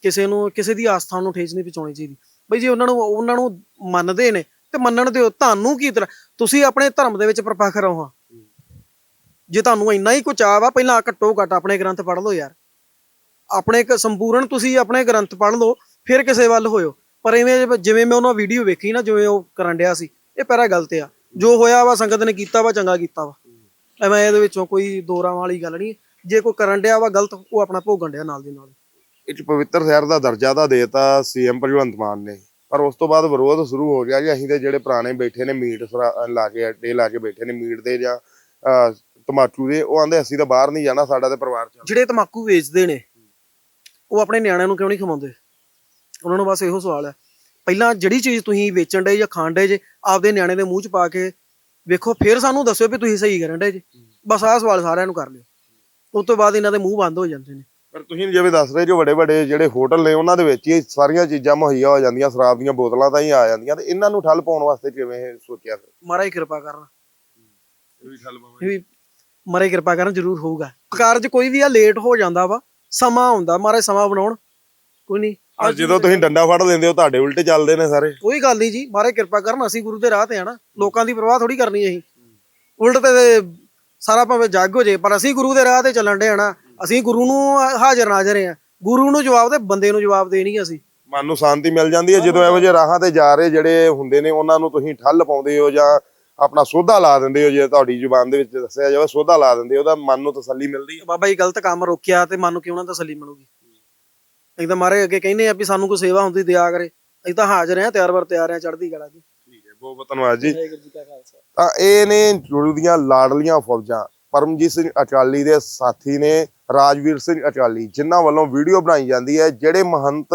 ਕਿਸੇ ਨੂੰ ਕਿਸੇ ਦੀ ਆਸਥਾ ਨੂੰ ਠੇਸ ਨਹੀਂ ਪਹੁੰਚਾਉਣੀ ਚਾਹੀਦੀ। ਬਈ ਜੇ ਉਹਨਾਂ ਨੂੰ ਉਹਨਾਂ ਨੂੰ ਮੰਨਦੇ ਨੇ ਤੇ ਮੰਨਣ ਦਿਓ ਤੁਹਾਨੂੰ ਕੀ ਤਰ੍ਹਾਂ ਤੁਸੀਂ ਆਪਣੇ ਧਰਮ ਦੇ ਵਿੱਚ ਪ੍ਰਪੱਖ ਰਹੋ ਹਾਂ। ਜੇ ਤੁਹਾਨੂੰ ਇੰਨਾ ਹੀ ਕੁ ਚਾਅ ਵਾ ਪਹਿਲਾਂ ਘੱਟੋ ਘੱਟ ਆਪਣੇ ਗ੍ਰੰਥ ਪੜ੍ਹ ਲਓ ਯਾਰ। ਆਪਣੇ ਇੱਕ ਸੰਪੂਰਨ ਤੁਸੀਂ ਆਪਣੇ ਗ੍ਰੰਥ ਪੜ੍ਹ ਲਓ ਫਿਰ ਕਿਸੇ ਵੱਲ ਹੋਇਓ। ਪਰ ਐਵੇਂ ਜਿਵੇਂ- ਜਿਵੇਂ ਮੈਂ ਉਹਨਾਂ ਵੀਡੀਓ ਵੇਖੀ ਨਾ ਜਿਵੇਂ ਉਹ ਕਰਨ ਡਿਆ ਸੀ ਇਹ ਪੈਰਾ ਗਲਤ ਆ। ਜੋ ਹੋਇਆ ਵਾ ਸੰਗਤ ਨੇ ਕੀਤਾ ਵਾ ਚੰਗਾ ਕੀਤਾ ਵਾ। ਐਵੇਂ ਇਹਦੇ ਵਿੱਚੋਂ ਕੋਈ ਦੋਰਾਂ ਵਾਲੀ ਗੱਲ ਨਹੀਂ। ਜੇ ਕੋਈ ਕਰਨ ਡਿਆ ਵਾ ਗਲਤ ਉਹ ਆਪਣਾ ਭੋਗਣ ਡਿਆ ਨਾਲ ਦੀ ਨਾਲ। ਇੱਕ ਪਵਿੱਤਰ ਸ਼ਹਿਰ ਦਾ ਦਰਜਾ ਤਾਂ ਦੇਤਾ ਸੀਐਮ ਭਗਵੰਤ ਮਾਨ ਨੇ। ਪਰ ਉਸ ਤੋਂ ਬਾਅਦ ਵਿਰੋਧ ਸ਼ੁਰੂ ਹੋ ਗਿਆ ਜੀ। ਅਸੀਂ ਤੇ ਜਿਹੜੇ ਪੁਰਾਣੇ ਬੈਠੇ ਨੇ ਮੀਟ ਲਾ ਕੇ ਅੱਡੇ ਲਾ ਕੇ ਬੈਠੇ ਨੇ ਮੀਟ ਦੇ ਜਾਂ ਤਮਾਕੂ ਦੇ ਉਹ ਆਂਦੇ ਅਸੀਂ ਤਾਂ ਬਾਹਰ ਨਹੀਂ ਜਾਣਾ ਸਾਡਾ ਤੇ ਪਰਿਵਾਰ ਚੱਲ ਜਿਹੜੇ ਤਮਾਕੂ ਵੇਚਦੇ ਨੇ ਉਹ ਆਪਣੇ ਨਿਆਣਿਆਂ ਨੂੰ ਕਿਉਂ ਨਹੀਂ ਖਵਾਉਂਦੇ? ਉਹਨਾਂ ਨੂੰ ਬਸ ਇਹੋ ਸਵਾਲ ਹੈ। ਪਹਿਲਾਂ ਜਿਹੜੀ ਚੀਜ਼ ਤੁਸੀਂ ਵੇਚਣ ਡੇ ਜਾਂ ਖਾਣ ਡੇ ਜੇ ਆਪਦੇ ਨਿਆਣੇ ਦੇ ਮੂੰਹ 'ਚ ਪਾ ਕੇ ਵੇਖੋ ਫਿਰ ਸਾਨੂੰ ਦੱਸਿਓ ਵੀ ਤੁਸੀਂ ਸਹੀ ਕਰਨ ਡੇ ਜੇ। ਬਸ ਆਹ ਸਵਾਲ ਸਾਰਿਆਂ ਨੂੰ ਕਰ ਲਿਓ। ਉਸ ਤੋਂ ਬਾਅਦ ਇਹਨਾਂ ਦੇ ਮੂੰਹ ਬੰਦ ਹੋ ਜਾਂਦੇ ਨੇ। ਪਰ ਤੁਸੀਂ ਜਿਵੇਂ ਦੱਸ ਰਹੇ ਜੋ ਵੱਡੇ ਵੱਡੇ ਜਿਹੜੇ ਹੋਟਲ ਨੇ ਉਹਨਾਂ ਦੇ ਵਿੱਚ ਹੀ ਸਾਰੀਆਂ ਚੀਜ਼ਾਂ ਮੁਹੱਈਆ ਹੋ ਜਾਂਦੀਆਂ ਸ਼ਰਾਬ ਦੀਆਂ ਬੋਤਲਾਂ ਤਾਂ ਹੀ ਆ ਜਾਂਦੀਆਂ ਤੇ ਇਹਨਾਂ ਨੂੰ ਠੱਲ ਪਾਉਣ ਵਾਸਤੇ ਕਿਵੇਂ ਇਹ ਸੋਚਿਆ ਫਿਰ? ਮਹਾਰਾਜ ਕਿਰਪਾ ਕਰਨ। ਇਹ ਵੀ ਠੱਲ ਇਹ ਵੀ ਮਹਾਰਾਜ ਕਿਰਪਾ ਕਰਨ ਜ਼ਰੂਰ ਹੋਊਗਾ। ਕਾਰਜ ਕੋਈ ਵੀ ਆ ਲੇਟ ਹੋ ਜਾਂਦਾ ਵਾ ਸਮਾਂ ਹੁੰਦਾ ਮਹਾਰਾਜ ਸਮਾਂ ਬਣਾਉਣ ਕੋਈ ਨਹੀਂ ਪਰ ਜਦੋਂ ਤੁਸੀਂ ਡੰਡਾ ਫੜ ਲੈਂਦੇ ਹੋ ਤੁਹਾਡੇ ਉਲਟੇ ਚੱਲਦੇ ਨੇ ਸਾਰੇ। ਕੋਈ ਗੱਲ ਨਹੀਂ ਜੀ ਮਹਾਰਾਜ ਕਿਰਪਾ ਕਰਨ ਅਸੀਂ ਗੁਰੂ ਦੇ ਰਾਹ ਤੇ ਆ ਨਾ। ਲੋਕਾਂ ਦੀ ਪਰਵਾਹ ਥੋੜੀ ਕਰਨੀ ਅਸੀਂ। ਉਲਟ ਤੇ ਸਾਰਾ ਭਾਵੇਂ ਜੱਗ ਹੋ ਜੇ ਪਰ ਅਸੀਂ ਗੁਰੂ ਦੇ ਰਾਹ ਤੇ ਚੱਲਣ ਦੇ ਨਾ। ਅਸੀਂ ਗੁਰੂ ਨੂੰ ਹਾਜ਼ਰ ਨਾਜ਼ਰ ਆ ਗੁਰੂ ਨੂੰ ਜਵਾਬ ਤੇ ਬੰਦੇ ਨੂੰ ਜਵਾਬ ਦੇ ਨਹੀਂ ਅਸੀਂ। ਮਨ ਨੂੰ ਸ਼ਾਂਤੀ ਮਿਲ ਜਾਂਦੀ ਹੈ। ਜਦੋਂ ਇਹੋ ਜਿਹੇ ਰਾਹਾਂ ਤੇ ਜਾ ਰਹੇ ਜਿਹੜੇ ਹੁੰਦੇ ਨੇ ਉਹਨਾਂ ਨੂੰ ਤੁਸੀਂ ਠੱਲ ਪਾਉਂਦੇ ਹੋ ਜਾਂ ਆਪਣਾ ਸੋਧਾ ਲਾ ਦਿੰਦੇ ਹੋ ਜੇ ਤੁਹਾਡੀ ਜ਼ੁਬਾਨ ਦੇ ਵਿੱਚ ਦੱਸਿਆ ਜਾਵੇ ਸੋਧਾ ਲਾ ਦਿੰਦੇ ਉਹਦਾ ਮਨ ਨੂੰ ਤਸੱਲੀ ਮਿਲਦੀ ਹੈ। ਬਾਬਾ ਜੀ ਗਲਤ ਕੰਮ ਰੋਕਿਆ ਤੇ ਮਨ ਨੂੰ ਕਿਉਂ ਨਾ ਤਸੱਲੀ ਮਿਲੂਗੀ? ਇੱਕ ਤਾਂ ਮਹਾਰਾਜ ਅੱਗੇ ਕਹਿੰਦੇ ਆ ਵੀ ਸਾਨੂੰ ਕੋਈ ਸੇਵਾ ਹੁੰਦੀ ਦਿਆ ਕਰੇ। ਅਸੀਂ ਤਾਂ ਹਾਜ਼ਰ ਆ ਤਿਆਰ ਬਰ ਤਿਆਰ ਆ ਚੜ੍ਹਦੀ ਕਲਾ ਜੀ। ਠੀਕ ਹੈ ਬਹੁਤ ਬਹੁਤ ਧੰਨਵਾਦ ਜੀ। ਵਾਹਿਗੁਰੂ ਜੀ ਕਾ ਖਾਲਸਾ। ਤਾਂ ਇਹ ਨੇ ਗੁਰੂ ਦੀਆਂ ਲਾਡਲੀਆਂ ਫੌਜਾਂ ਪਰਮਜੀਤ ਸਿੰਘ ਅਚਾਲੀ ਦੇ ਸਾਥੀ ਨੇ ਰਾਜਵੀਰ ਸਿੰਘ ਅਚਾਲੀ ਜਿਨ੍ਹਾਂ ਵੱਲੋਂ ਵੀਡੀਓ ਬਣਾਈ ਜਾਂਦੀ ਹੈ ਜਿਹੜੇ ਮਹੰਤ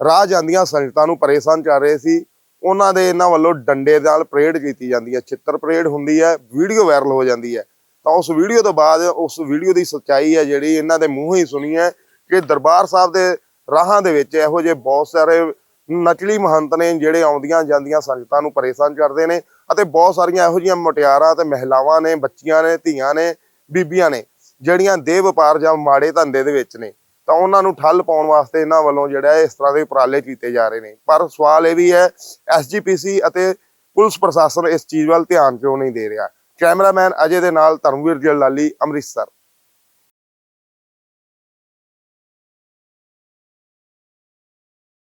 ਰਾਹ ਜਾਂਦੀਆਂ ਸੰਗਤਾਂ ਨੂੰ ਪਰੇਸ਼ਾਨ ਕਰ ਰਹੇ ਸੀ ਉਹਨਾਂ ਦੇ ਇਹਨਾਂ ਵੱਲੋਂ ਡੰਡੇ ਨਾਲ ਪਰੇਡ ਕੀਤੀ ਜਾਂਦੀ ਹੈ ਚਿੱਤਰ ਪਰੇਡ ਹੁੰਦੀ ਹੈ ਵੀਡੀਓ ਵਾਇਰਲ ਹੋ ਜਾਂਦੀ ਹੈ। ਤਾਂ ਉਸ ਵੀਡੀਓ ਤੋਂ ਬਾਅਦ ਉਸ ਵੀਡੀਓ ਦੀ ਸੱਚਾਈ ਹੈ ਜਿਹੜੀ ਇਹਨਾਂ ਦੇ ਮੂੰਹੋਂ ਹੀ ਸੁਣੀ ਹੈ ਕਿ ਦਰਬਾਰ ਸਾਹਿਬ ਦੇ ਰਾਹਾਂ ਦੇ ਵਿੱਚ ਇਹੋ ਜਿਹੇ ਬਹੁਤ ਸਾਰੇ ਨਕਲੀ ਮਹੰਤ ਨੇ ਜਿਹੜੇ ਆਉਂਦੀਆਂ ਜਾਂਦੀਆਂ ਸੰਗਤਾਂ ਨੂੰ ਪਰੇਸ਼ਾਨ ਕਰਦੇ ਨੇ ਅਤੇ ਬਹੁਤ ਸਾਰੀਆਂ ਇਹੋ ਜਿਹੀਆਂ ਮੁਟਿਆਰਾਂ ਤੇ ਮਹਿਲਾਵਾਂ ਨੇ, ਬੱਚੀਆਂ ਨੇ, ਧੀਆਂ ਨੇ, ਬੀਬੀਆਂ ਨੇ, ਜਿਹੜੀਆਂ ਦੇਹ ਵਪਾਰ ਜਾਂ ਮਾੜੇ ਧੰਦੇ ਦੇ ਵਿੱਚ ਨੇ, ਤਾਂ ਉਹਨਾਂ ਨੂੰ ਠੱਲ ਪਾਉਣ ਵਾਸਤੇ ਇਹਨਾਂ ਵੱਲੋਂ ਜਿਹੜਾ ਇਸ ਤਰ੍ਹਾਂ ਦੇ ਉਪਰਾਲੇ ਕੀਤੇ ਜਾ ਰਹੇ ਨੇ। ਪਰ ਸਵਾਲ ਇਹ ਵੀ ਹੈ ਐਸਜੀਪੀਸੀ ਅਤੇ ਪੁਲਿਸ ਪ੍ਰਸ਼ਾਸਨ ਇਸ ਚੀਜ਼ ਵੱਲ ਧਿਆਨ ਕਿਉਂ ਨਹੀਂ ਦੇ ਰਿਹਾ? ਕੈਮਰਾਮੈਨ ਅਜੇ ਦੇ ਨਾਲ ਧਰਮਵੀਰ ਜਲਾਲੀ, ਅੰਮ੍ਰਿਤਸਰ।